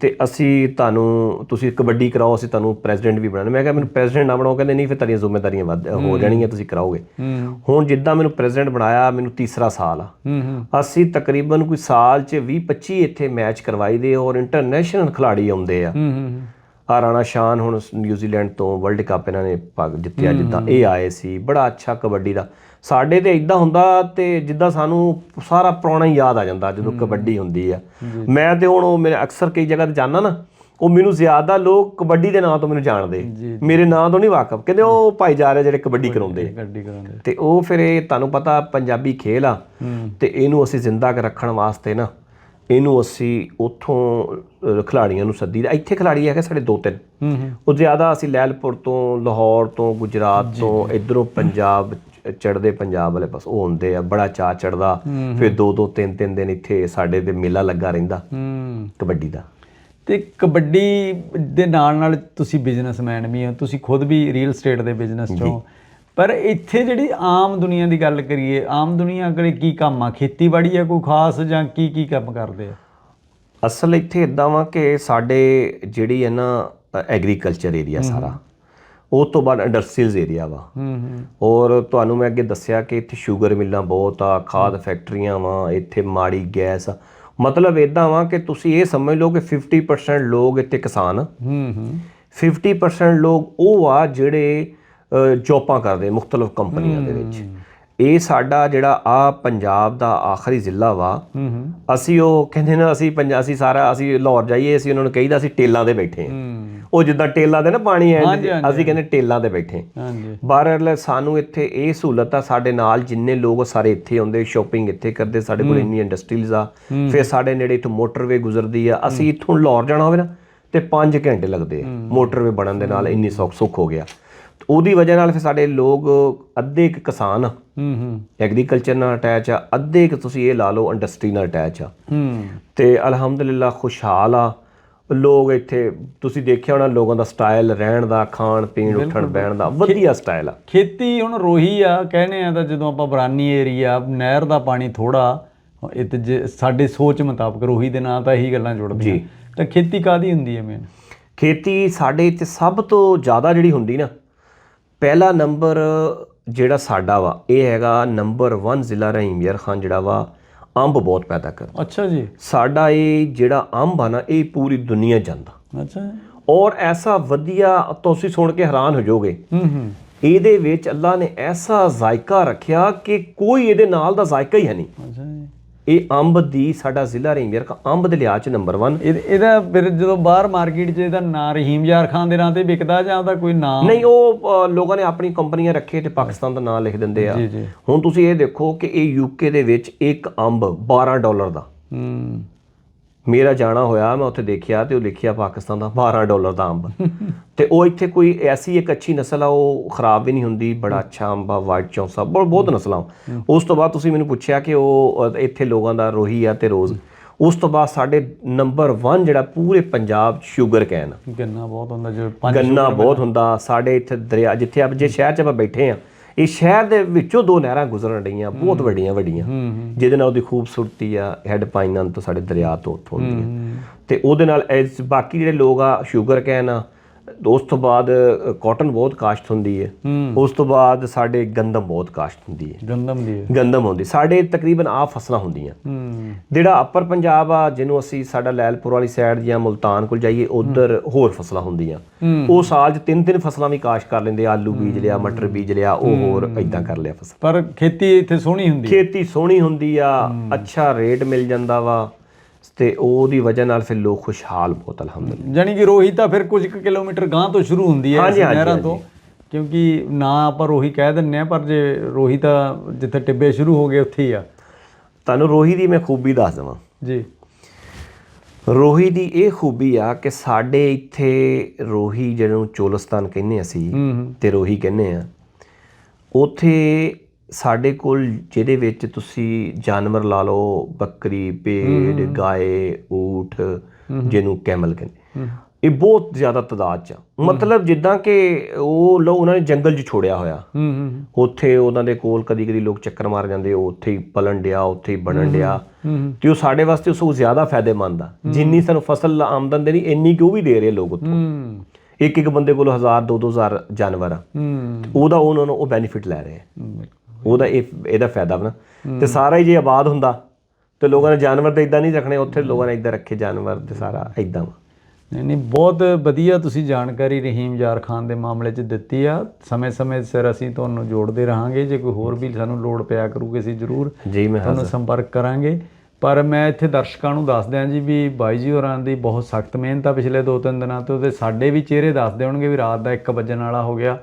ਤੇ ਅਸੀਂ ਤੁਹਾਨੂੰ ਤੁਸੀਂ ਕਬੱਡੀ ਕਰਾਓ ਅਸੀਂ ਤੁਹਾਨੂੰ ਪ੍ਰੈਜ਼ੀਡੈਂਟ ਵੀ ਬਣਾਉਣਾ। ਮੈਂ ਕਿਹਾ ਮੈਨੂੰ ਪ੍ਰੈਜ਼ੀਡੈਂਟ ਨਾ ਬਣਾਓ ਕਹਿੰਦੇ ਨਹੀਂ ਫਿਰ ਤੁਹਾਡੀਆਂ ਜ਼ਿੰਮੇਵਾਰੀਆਂ ਵੱਧ ਹੋ ਜਾਣਗੀਆਂ ਤੁਸੀਂ ਕਰਾਓਗੇ। ਹੂੰ। ਹੁਣ ਜਿੱਦਾਂ ਮੈਨੂੰ ਪ੍ਰੈਜ਼ੀਡੈਂਟ ਬਣਾਇਆ ਮੈਨੂੰ ਤੀਸਰਾ ਸਾਲ ਆ। ਹੂੰ ਹੂੰ। ਅਸੀਂ ਤਕਰੀਬਨ ਕੋਈ ਸਾਲ 'ਚ 20 25 ਇੱਥੇ ਮੈਚ ਕਰਵਾਈਦੇ ਔਰ ਇੰਟਰਨੈਸ਼ਨਲ ਖਿਲਾੜੀ ਆਉਂਦੇ ਆ। ਹੂੰ ਹੂੰ ਆ ਰਾਣਾ ਸ਼ਾਨ ਹੁਣ ਨਿਊਜ਼ੀਲੈਂਡ ਤੋਂ ਵਰਲਡ ਕੱਪ ਇਹਨਾਂ ਨੇ ਜਿੱਤਿਆ ਜਿੱਦਾਂ ਇਹ ਆਏ ਸੀ ਬੜਾ ਅੱਛਾ ਕਬੱਡੀ ਦਾ। ਸਾਡੇ ਤੇ ਇਦਾਂ ਹੁੰਦਾ ਤੇ ਜਿੱਦਾਂ ਸਾਨੂੰ ਸਾਰਾ ਪੁਰਾਣਾ ਹੀ ਯਾਦ ਆ ਜਾਂਦਾ ਜਦੋਂ ਕਬੱਡੀ ਹੁੰਦੀ ਆ। ਮੈਂ ਤੇ ਹੁਣ ਉਹ ਮੇਰੇ ਅਕਸਰ ਕਈ ਜਗ੍ਹਾ ਤੇ ਜਾਣਾ ਨਾ ਉਹ ਮੈਨੂੰ ਜ਼ਿਆਦਾ ਲੋਕ ਕਬੱਡੀ ਦੇ ਨਾਂ ਤੋਂ ਮੈਨੂੰ ਜਾਣਦੇ। ਮੇਰੇ ਨਾਂ ਤੋਂ ਨਹੀਂ ਵਾਕਫ। ਕਹਿੰਦੇ ਉਹ ਭਾਈ ਜਾ ਰਹੇ ਜਿਹੜੇ ਕਬੱਡੀ ਕਰਾਉਂਦੇ। ਤੇ ਉਹ ਫਿਰ ਇਹ ਤੁਹਾਨੂੰ ਪਤਾ ਪੰਜਾਬੀ ਖੇਲ ਆ। ਤੇ ਇਹਨੂੰ ਅਸੀਂ ਜ਼ਿੰਦਾ ਰੱਖਣ ਵਾਸਤੇ ਨਾ ਇਹਨੂੰ ਅਸੀਂ ਉੱਥੋਂ ਖਿਲਾੜੀਆਂ ਨੂੰ ਸੱਦੀਦਾ ਇੱਥੇ ਖਿਲਾੜੀ ਹੈਗੇ ਸਾਡੇ ਦੋ ਤਿੰਨ। ਉਹ ਜ਼ਿਆਦਾ ਅਸੀਂ ਲੈਲਪੁਰ ਤੋਂ ਲਾਹੌਰ ਤੋਂ ਗੁਜਰਾਤ ਤੋਂ ਇਧਰੋਂ ਪੰਜਾਬ ਚੜਦੇ ਪੰਜਾਬ ਵਾਲੇ ਪਾਸ ਉਹ ਹੁੰਦੇ ਆ ਬੜਾ ਚਾਅ ਚੜਦਾ ਫਿਰ ਦੋ ਦੋ ਤਿੰਨ ਤਿੰਨ ਦਿਨ ਇੱਥੇ ਸਾਡੇ ਤੇ ਮੇਲਾ ਲੱਗਾ ਰਹਿੰਦਾ। ਕਬੱਡੀ ਦਾ। ਤੇ ਕਬੱਡੀ ਦੇ ਨਾਲ ਨਾਲ ਤੁਸੀਂ ਬਿਜ਼ਨਸਮੈਨ ਵੀ ਹੋ ਤੁਸੀਂ ਖੁਦ ਵੀ ਰੀਅਲ ਸਟੇਟ ਦੇ ਬਿਜ਼ਨਸ ਚੋਂ ਪਰ ਇੱਥੇ ਜਿਹੜੀ ਆਮ ਦੁਨੀਆ ਦੀ ਗੱਲ ਕਰੀਏ ਆਮ ਦੁਨੀਆ ਕੋਲੇ ਕੀ ਕੰਮ ਆ? ਖੇਤੀਬਾੜੀ ਆ ਕੋਈ ਖਾਸ ਜਾਂ ਕੀ ਕੀ ਕੰਮ ਕਰਦੇ ਆ? ਅਸਲ ਇੱਥੇ ਇਦਾਂ ਵਾ ਕਿ ਸਾਡੇ ਜਿਹੜੀ ਹੈ ਨਾ ਐਗਰੀਕਲਚਰ ਏਰੀਆ ਸਾਰਾ। ਉਹ ਤੋਂ ਬਾਅਦ ਇੰਡਸਟਰੀਅਲਸ ਏਰੀਆ ਵਾ। ਹੂੰ ਹੂੰ। ਔਰ ਤੁਹਾਨੂੰ ਮੈਂ ਅੱਗੇ ਦੱਸਿਆ ਕਿ ਇੱਥੇ ਸ਼ੂਗਰ ਮਿੱਲਾਂ ਬਹੁਤ ਆ ਖਾਦ ਫੈਕਟਰੀਆਂ ਵਾ ਇੱਥੇ ਮਾੜੀ ਗੈਸ ਆ। ਮਤਲਬ ਇਦਾਂ ਵਾ ਕਿ ਤੁਸੀਂ ਇਹ ਸਮਝ ਲਓ ਕਿ 50% ਲੋਕ ਇੱਥੇ ਕਿਸਾਨ ਹੂੰ ਹੂੰ। 50% ਲੋਕ ਉਹ ਆ ਜਿਹੜੇ ਜੌਬਾਂ ਕਰਦੇ ਮੁxtਲਫ ਕੰਪਨੀਆਂ ਦੇ ਵਿੱਚ। ਇਹ ਸਾਡਾ ਜਿਹੜਾ ਆ ਪੰਜਾਬ ਦਾ ਆਖਰੀ ਜ਼ਿਲ੍ਹਾ ਵਾ ਅਸੀਂ ਉਹ ਕਹਿੰਦੇ ਨਾ ਅਸੀਂ ਪੰਜਾਬ ਅਸੀਂ ਸਾਰਾ ਅਸੀਂ ਲਾਹੌਰ ਜਾਈਏ ਅਸੀਂ ਉਹਨਾਂ ਨੂੰ ਕਹੀਦਾ ਅਸੀਂ ਟੇਲਾਂ ਤੇ ਬੈਠੇ ਹਾਂ। ਉਹ ਜਿੱਦਾਂ ਟੇਲਾਂ ਦੇ ਨਾ ਪਾਣੀ ਐ। ਅਸੀਂ ਕਹਿੰਦੇ ਟੇਲਾਂ ਤੇ ਬੈਠੇ ਹਾਂਜੀ। ਬਾਹਰ ਸਾਨੂੰ ਇੱਥੇ ਇਹ ਸਹੂਲਤ ਆ ਸਾਡੇ ਨਾਲ ਜਿੰਨੇ ਲੋਕ ਸਾਰੇ ਇੱਥੇ ਆਉਂਦੇ ਸ਼ਾਪਿੰਗ ਇੱਥੇ ਕਰਦੇ ਸਾਡੇ ਕੋਲ ਇੰਨੀ ਇੰਡਸਟਰੀਜ਼ ਆ। ਫਿਰ ਸਾਡੇ ਨੇੜੇ ਇੱਥੋਂ ਮੋਟਰਵੇ ਗੁਜ਼ਰਦੀ ਆ। ਅਸੀਂ ਇੱਥੋਂ ਲਾਹੌਰ ਜਾਣਾ ਹੋਵੇ ਨਾ ਤੇ 5 ਘੰਟੇ ਲੱਗਦੇ ਆ। ਮੋਟਰਵੇ ਬਣਨ ਦੇ ਨਾਲ ਇੰਨੀ ਸੌਖ ਸੁੱਖ ਹੋ ਗਿਆ। ਉਹਦੀ ਵਜ੍ਹਾ ਨਾਲ ਫਿਰ ਸਾਡੇ ਲੋਕ ਅੱਧੇ ਇੱਕ ਕਿਸਾਨ ਆ। ਹੂੰ ਹੂੰ। ਐਗਰੀਕਲਚਰ ਨਾਲ ਅਟੈਚ ਆ ਅੱਧੇ ਇੱਕ ਤੁਸੀਂ ਇਹ ਲਾ ਲਓ ਇੰਡਸਟਰੀ ਨਾਲ ਅਟੈਚ ਆ। ਹੂੰ। ਤੇ ਅਲਹਮਦੁਲਿਲਾ ਖੁਸ਼ਹਾਲ ਆ। ਲੋਕ ਇੱਥੇ ਤੁਸੀਂ ਦੇਖਿਆ ਹੋਣਾ ਲੋਕਾਂ ਦਾ ਸਟਾਈਲ ਰਹਿਣ ਦਾ ਖਾਣ ਪੀਣ ਉੱਠਣ ਬਹਿਣ ਦਾ ਵਧੀਆ ਸਟਾਈਲ ਆ। ਖੇਤੀ ਹੁਣ ਰੋਹੀ ਆ ਕਹਿੰਦੇ ਆ ਤਾਂ ਜਦੋਂ ਆਪਾਂ ਬਰਾਨੀ ਏਰੀਆ ਨਹਿਰ ਦਾ ਪਾਣੀ ਥੋੜਾ ਇਹ ਜੇ ਸਾਡੇ ਸੋਚ ਮੁਤਾਬਕ ਰੋਹੀ ਦੇ ਨਾਂ ਤਾਂ ਇਹੀ ਗੱਲਾਂ ਜੁੜਦੀਆਂ। ਤਾਂ ਖੇਤੀ ਕਾਦੀ ਹੁੰਦੀ ਹੈ ਮੇਨ ਖੇਤੀ ਸਾਡੇ ਇੱਥੇ ਸਭ ਤੋਂ ਜ਼ਿਆਦਾ ਜਿਹੜੀ ਹੁੰਦੀ ਨਾ ਪਹਿਲਾ ਨੰਬਰ ਜਿਹੜਾ ਸਾਡਾ ਵਾ ਇਹ ਹੈਗਾ ਨੰਬਰ 1 ਜ਼ਿਲ੍ਹਾ ਰਹੀਮ ਯਾਰ ਖਾਨ ਜਿਹੜਾ ਵਾ ਅੰਬ ਬਹੁਤ ਪੈਦਾ ਕਰਦਾ। ਅੱਛਾ ਜੀ। ਸਾਡਾ ਇਹ ਜਿਹੜਾ ਅੰਬ ਆ ਨਾ ਇਹ ਪੂਰੀ ਦੁਨੀਆ ਜਾਂਦਾ ਅੱਛਾ। ਔਰ ਐਸਾ ਵਧੀਆ ਤੁਸੀਂ ਸੁਣ ਕੇ ਹੈਰਾਨ ਹੋ ਜਾਓਗੇ। ਹੂੰ ਹੂੰ। ਇਹਦੇ ਵਿੱਚ ਅੱਲਾ ਨੇ ਐਸਾ ਜ਼ਾਇਕਾ ਰੱਖਿਆ ਕਿ ਕੋਈ ਇਹਦੇ ਨਾਲ ਦਾ ਜ਼ਾਇਕਾ ਹੀ ਹੈ ਨਹੀਂ। ਅੱਛਾ ਜੀ। ਇਹ ਅੰਬ ਦੀ ਸਾਡਾ ਜ਼ਿਲ੍ਹਾ ਰਹੀਮੀਰ ਕਾ ਅੰਬ ਦੇ ਲਿਹਾਜ਼ ਚ ਨੰਬਰ 1 ਇਹ- ਇਹਦਾ ਫਿਰ ਜਦੋਂ ਬਾਹਰ ਮਾਰਕੀਟ 'ਚ ਇਹਦਾ ਨਾਂ ਰਹੀਮ ਯਾਰ ਖਾਨ ਦੇ ਨਾਂ ਤੇ ਵਿਕਦਾ ਜਾਂ ਉਹਦਾ ਕੋਈ ਨਾਂ? ਨਹੀਂ ਉਹ ਅ, ਲੋਕਾਂ ਨੇ ਆਪਣੀ ਕੰਪਨੀਆਂ ਰੱਖੇ ਤੇ ਪਾਕਿਸਤਾਨ ਦਾ ਨਾਮ ਲਿਖ ਦਿੰਦੇ ਆ। ਹੁਣ ਤੁਸੀਂ ਇਹ ਦੇਖੋ ਕਿ ਇਹ ਯੂਕੇ ਦੇ ਵਿੱਚ ਇੱਕ ਅੰਬ 12 ਡਾਲਰ ਦਾ। ਹੂੰ। ਮੇਰਾ ਜਾਣਾ ਹੋਇਆ ਮੈਂ ਉੱਥੇ ਦੇਖਿਆ ਤੇ ਉਹ ਲਿਖਿਆ ਪਾਕਿਸਤਾਨ ਦਾ 12 ਡਾਲਰ ਦਾ ਅੰਬ। ਤੇ ਉਹ ਇੱਥੇ ਕੋਈ ਐਸੀ ਇੱਕ ਅੱਛੀ ਨਸਲ ਆ ਉਹ ਖਰਾਬ ਵੀ ਨਹੀਂ ਹੁੰਦੀ ਬੜਾ ਅੱਛਾ ਅੰਬ ਆ ਵਾਈਟ ਚੌਂਸਾ ਬਹੁਤ ਬਹੁਤ ਨਸਲਾਂ। ਉਸ ਤੋਂ ਬਾਅਦ ਤੁਸੀਂ ਮੈਨੂੰ ਪੁੱਛਿਆ ਕਿ ਉਹ ਇੱਥੇ ਲੋਕਾਂ ਦਾ ਰੋਹੀ ਆ ਤੇ ਰੋਜ਼। ਉਸ ਤੋਂ ਬਾਅਦ ਸਾਡੇ ਨੰਬਰ 1 ਜਿਹੜਾ ਪੂਰੇ ਪੰਜਾਬ 'ਚ ਸ਼ੂਗਰ ਕੈਨ ਗੰਨਾ ਬਹੁਤ ਹੁੰਦਾ ਜੋ ਗੰਨਾ ਬਹੁਤ ਹੁੰਦਾ ਸਾਡੇ ਇੱਥੇ ਦਰਿਆ ਜਿੱਥੇ ਆਪ ਜੇ ਸ਼ਹਿਰ 'ਚ ਆਪਾਂ ਬੈਠੇ ਆ ਇਹ ਸ਼ਹਿਰ ਦੇ ਵਿੱਚੋਂ ਦੋ ਨਹਿਰਾਂ ਗੁਜ਼ਰਨ ਰਹੀਆਂ ਬਹੁਤ ਵੱਡੀਆਂ ਵੱਡੀਆਂ। ਜਿਹਦੇ ਨਾਲ ਉਹਦੀ ਖੂਬਸੂਰਤੀ ਆ ਹੈਡ ਪਾਈਨਾਂ ਤੋਂ ਸਾਡੇ ਦਰਿਆ ਤੋਂ ਉੱਥੋਂ ਹੁੰਦੀ ਤੇ ਉਹਦੇ ਨਾਲ ਬਾਕੀ ਜਿਹੜੇ ਲੋਕ ਆ ਸ਼ੂਗਰ ਕੈਨ ਆ ਉਸ ਤੋਂ ਬਾਅਦ ਕਾਟਨ ਬਹੁਤ ਕਾਸ਼ਤ ਹੁੰਦੀ ਹੈ। ਉਸ ਤੋਂ ਬਾਅਦ ਸਾਡੇ ਗੰਦਮ ਬਹੁਤ ਕਾਸ਼ਤ ਹੁੰਦੀ ਹੈ। ਗੰਦਮ ਦੀ। ਗੰਦਮ ਹੁੰਦੀ ਸਾਡੇ ਤਕਰੀਬਨ ਆ ਫਸਲਾਂ ਹੁੰਦੀਆਂ। ਜਿਹੜਾ ਅੱਪਰ ਪੰਜਾਬ ਆ ਜਿਹਨੂੰ ਅਸੀਂ ਸਾਡਾ ਲੈਲਪੁਰ ਵਾਲੀ ਸਾਈਡ ਜਾਂ ਮੁਲਤਾਨ ਕੋਲ ਜਾਈਏ ਉਧਰ ਹੋਰ ਫਸਲਾਂ ਹੁੰਦੀਆਂ। ਉਹ ਸਾਲ 'ਚ ਤਿੰਨ ਤਿੰਨ ਫਸਲਾਂ ਵੀ ਕਾਸ਼ ਕਰ ਲੈਂਦੇ ਆਲੂ ਬੀਜ ਲਿਆ ਮਟਰ ਬੀਜ ਲਿਆ ਉਹ ਹੋਰ ਇਦਾਂ ਕਰ ਲਿਆ ਫਸਲ। ਪਰ ਖੇਤੀ ਇੱਥੇ ਸੋਹਣੀ ਹੁੰਦੀ। ਖੇਤੀ ਸੋਹਣੀ ਹੁੰਦੀ ਆ। ਅੱਛਾ ਰੇਟ ਮਿਲ ਜਾਂਦਾ ਵਾ। ਤੇ ਉਹਦੀ ਵਜ੍ਹਾ ਨਾਲ ਫਿਰ ਲੋਕ ਖੁਸ਼ਹਾਲ ਬਹੁਤ ਅਲਹਮਦੁਲਿਲਾ। ਜਾਣੀ ਕਿ ਰੋਹੀ ਤਾਂ ਫਿਰ ਕੁਝ ਕੁ ਕਿਲੋਮੀਟਰ ਗਾਂ ਤੋਂ ਸ਼ੁਰੂ ਹੁੰਦੀ ਹੈ ਹਾਂਜੀ, ਨਹਿਰਾਂ। ਤੋਂ ਕਿਉਂਕਿ ਨਾ ਆਪਾਂ ਰੋਹੀ ਕਹਿ ਦਿੰਨੇ ਆ ਪਰ ਜੇ ਰੋਹੀ ਤਾਂ ਜਿੱਥੇ ਟਿੱਬੇ ਸ਼ੁਰੂ ਹੋ ਗਏ ਉੱਥੇ ਹੀ ਆ। ਤੁਹਾਨੂੰ ਰੋਹੀ ਦੀ ਮੈਂ ਖੂਬੀ ਦੱਸ ਦਵਾਂ। ਜੀ। ਰੋਹੀ ਦੀ ਇਹ ਖੂਬੀ ਆ ਕਿ ਸਾਡੇ ਇੱਥੇ ਰੋਹੀ ਜਿਹਨੂੰ ਚੋਲਸਤਾਨ ਕਹਿੰਦੇ ਅਸੀਂ ਹੂੰ ਹੂੰ। ਤੇ ਰੋਹੀ ਕਹਿੰਦੇ ਆ ਉਥੇ ਸਾਡੇ ਕੋਲ ਜਿਹਦੇ ਵਿੱਚ ਤੁਸੀਂ ਜਾਨਵਰ ਲਾ ਲਓ ਬੱਕਰੀ ਭੇਡ ਗਾਏ ਊਠ ਜਿਹਨੂੰ ਕੈਮਲ ਕਹਿੰਦੇ। ਇਹ ਬਹੁਤ ਜ਼ਿਆਦਾ ਤਦਾਦ ਚ। ਮਤਲਬ ਜਿੱਦਾਂ ਕਿ ਉਹ ਲੋ ਉਹਨਾਂ ਨੇ ਜੰਗਲ 'ਚ ਛੋੜਿਆ ਹੋਇਆ। ਹੂੰ ਹੂੰ ਉੱਥੇ ਉਹਨਾਂ ਦੇ ਕੋਲ ਕਦੀ ਕਦੀ ਲੋਕ ਚੱਕਰ ਮਾਰ ਜਾਂਦੇ ਉਹ ਉੱਥੇ ਹੀ ਪਲਣ ਡਿਆ ਉੱਥੇ ਹੀ ਬਣਨ ਡਿਆ। ਤੇ ਉਹ ਸਾਡੇ ਵਾਸਤੇ ਉਸ ਜ਼ਿਆਦਾ ਫਾਇਦੇਮੰਦ ਆ। ਜਿੰਨੀ ਸਾਨੂੰ ਫਸਲ ਆਮਦਨ ਦੇਣੀ ਇੰਨੀ ਕਿ ਉਹ ਵੀ ਦੇ ਰਹੇ ਲੋਕ ਉੱਥੋਂ। ਇੱਕ ਇੱਕ ਬੰਦੇ ਕੋਲ 1000 2000 ਜਾਨਵਰ ਆ। ਉਹਦਾ ਉਹਨਾਂ ਨੂੰ ਉਹ ਬੈਨੀਫਿਟ ਲੈ ਰਹੇ ਆ। ਉਹਦਾ ਇਹ ਇਹਦਾ ਫਾਇਦਾ ਨਾ। ਤੇ ਸਾਰਾ ਹੀ ਜੇ ਆਬਾਦ ਹੁੰਦਾ ਤੇ ਲੋਕਾਂ ਨੇ ਜਾਨਵਰ ਤੇ ਇਦਾਂ ਨਹੀਂ ਰੱਖਣੇ ਉੱਥੇ ਲੋਕਾਂ ਨੇ ਇਦਾਂ ਰੱਖੇ ਜਾਨਵਰ ਤੇ ਸਾਰਾ ਇਦਾਂ ਵਾ। ਨਹੀਂ ਨਹੀਂ ਬਹੁਤ ਵਧੀਆ ਤੁਸੀਂ ਜਾਣਕਾਰੀ ਰਹੀਮ ਯਾਰ ਖਾਨ ਦੇ ਮਾਮਲੇ 'ਚ ਦਿੱਤੀ ਆ। ਸਮੇਂ-ਸਮੇਂ ਸਿਰ ਅਸੀਂ ਤੁਹਾਨੂੰ ਜੋੜਦੇ ਰਹਾਂਗੇ। ਜੇ ਕੋਈ ਹੋਰ ਵੀ ਸਾਨੂੰ ਲੋੜ ਪਿਆ ਕਰੂਗੀ ਅਸੀਂ ਜ਼ਰੂਰ ਤੁਹਾਨੂੰ ਸੰਪਰਕ ਕਰਾਂਗੇ। ਪਰ ਮੈਂ ਇੱਥੇ ਦਰਸ਼ਕਾਂ ਨੂੰ ਦੱਸ ਦਿਆਂ ਜੀ ਵੀ ਬਾਈ ਜੀ ਹੋਰਾਂ ਦੀ ਬਹੁਤ ਸਖਤ ਮਿਹਨਤ ਆ ਪਿਛਲੇ 2-3 ਦਿਨਾਂ ਤੋਂ ਤੇ ਸਾਡੇ ਵੀ ਚਿਹਰੇ ਦੱਸਦੇ ਹੋਣਗੇ ਵੀ ਰਾਤ ਦਾ 1 ਵਜਣ ਵਾਲਾ ਹੋ ਗਿਆ।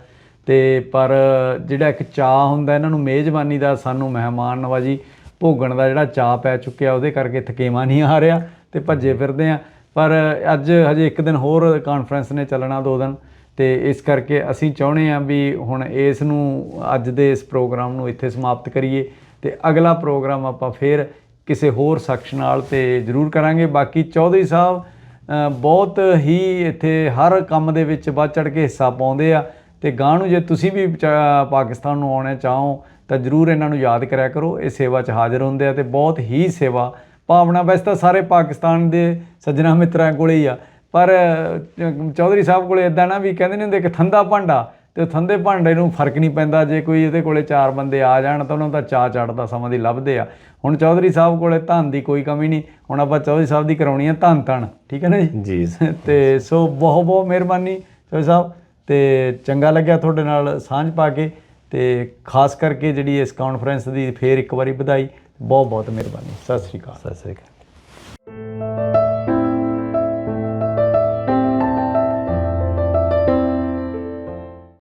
ਤੇ ਪਰ ਜਿਹੜਾ ਇੱਕ ਚਾਹ ਹੁੰਦਾ, ਇਹਨਾਂ ਨੂੰ ਮੇਜ਼ਬਾਨੀ ਦਾ ਸਾਨੂੰ ਮਹਿਮਾਨ ਨਵਾਜੀ ਭੋਗਣ ਦਾ ਜਿਹੜਾ ਚਾਹ ਪੈ ਚੁੱਕਿਆ, ਉਹਦੇ ਕਰਕੇ ਥਕੇਵਾ ਨਹੀਂ ਆ ਰਿਹਾ ਤੇ ਭੱਜੇ ਫਿਰਦੇ ਆ। ਪਰ ਅੱਜ ਹਜੇ ਇੱਕ ਦਿਨ ਹੋਰ ਕਾਨਫਰੰਸ ਨੇ ਚੱਲਣਾ ਦੋ ਦਿਨ ਤੇ ਇਸ ਕਰਕੇ ਅਸੀਂ ਚਾਹੁੰਦੇ ਹਾਂ ਵੀ ਹੁਣ ਇਸ ਨੂੰ ਅੱਜ ਦੇ ਇਸ ਪ੍ਰੋਗਰਾਮ ਨੂੰ ਇੱਥੇ ਸਮਾਪਤ ਕਰੀਏ ਤੇ ਅਗਲਾ ਪ੍ਰੋਗਰਾਮ ਆਪਾਂ ਫੇਰ ਕਿਸੇ ਹੋਰ ਸ਼ਖਸ ਨਾਲ ਤੇ ਜ਼ਰੂਰ ਕਰਾਂਗੇ। ਬਾਕੀ ਚੌਧਰੀ ਸਾਹਿਬ ਬਹੁਤ ਹੀ ਇੱਥੇ ਹਰ ਕੰਮ ਦੇ ਵਿੱਚ ਵੱਧ ਚੜ ਕੇ ਹਿੱਸਾ ਪਾਉਂਦੇ ਆ। ਤੇ ਗਾਂ ਨੂੰ ਜੇ ਤੁਸੀਂ ਵੀ ਚਾ- ਪਾਕਿਸਤਾਨ ਨੂੰ ਆਉਣਾ ਚਾਹੋ ਤਾਂ ਜ਼ਰੂਰ ਇਹਨਾਂ ਨੂੰ ਯਾਦ ਕਰਿਆ ਕਰੋ ਇਹ ਸੇਵਾ 'ਚ ਹਾਜ਼ਰ ਹੁੰਦੇ ਆ ਤੇ ਬਹੁਤ ਹੀ ਸੇਵਾ ਭਾਵਨਾ ਵੈਸੇ ਤਾਂ ਸਾਰੇ ਪਾਕਿਸਤਾਨ ਦੇ ਸੱਜਣਾ ਮਿੱਤਰਾਂ ਕੋਲੇ ਹੀ ਆ ਪਰ ਚੌਧਰੀ ਸਾਹਿਬ ਕੋਲੇ ਇਦਾਂ ਨਾ ਵੀ ਕਹਿੰਦੇ ਨੇ ਹੁੰਦੇ ਕਿ ਠੰਡਾ ਭਾਂਡਾ ਤੇ ਠੰਡੇ ਭਾਂਡੇ ਨੂੰ ਫ਼ਰਕ ਨਹੀਂ ਪੈਂਦਾ ਜੇ ਕੋਈ ਇਹਦੇ ਕੋਲੇ ਚਾਰ ਬੰਦੇ ਆ ਜਾਣ ਤਾਂ ਉਹਨਾਂ ਦਾ ਚਾਹ ਚੜਦਾ ਸਮਾਂ ਦੀ ਲੱਭਦੇ ਆ। ਹੁਣ ਚੌਧਰੀ ਸਾਹਿਬ ਕੋਲੇ ਧਨ ਦੀ ਕੋਈ ਕਮੀ ਨਹੀਂ ਹੁਣ ਆਪਾਂ ਚੌਧਰੀ ਸਾਹਿਬ ਦੀ ਕਰਾਉਣੀ ਆ ਧਨ ਧਨ ਠੀਕ ਹੈ ਨਾ ਜੀ? ਜੀ। ਤੇ ਸੋ ਬਹੁਤ ਬਹੁਤ ਮਿਹਰਬਾਨੀ ਚੌਧਰੀ ਸਾਹਿਬ। ਤੇ ਚੰਗਾ ਲੱਗਿਆ ਤੁਹਾਡੇ ਨਾਲ ਸਾਂਝ ਪਾ ਕੇ ਤੇ ਖਾਸ ਕਰਕੇ ਜਿਹੜੀ ਇਸ ਕਾਨਫਰੰਸ ਦੀ ਫੇਰ ਇੱਕ ਵਾਰੀ ਵਧਾਈ। ਬਹੁਤ ਬਹੁਤ ਮਿਹਰਬਾਨੀ। ਸਤਿ ਸ੍ਰੀ ਅਕਾਲ। ਸਤਿ ਸ੍ਰੀ ਅਕਾਲ।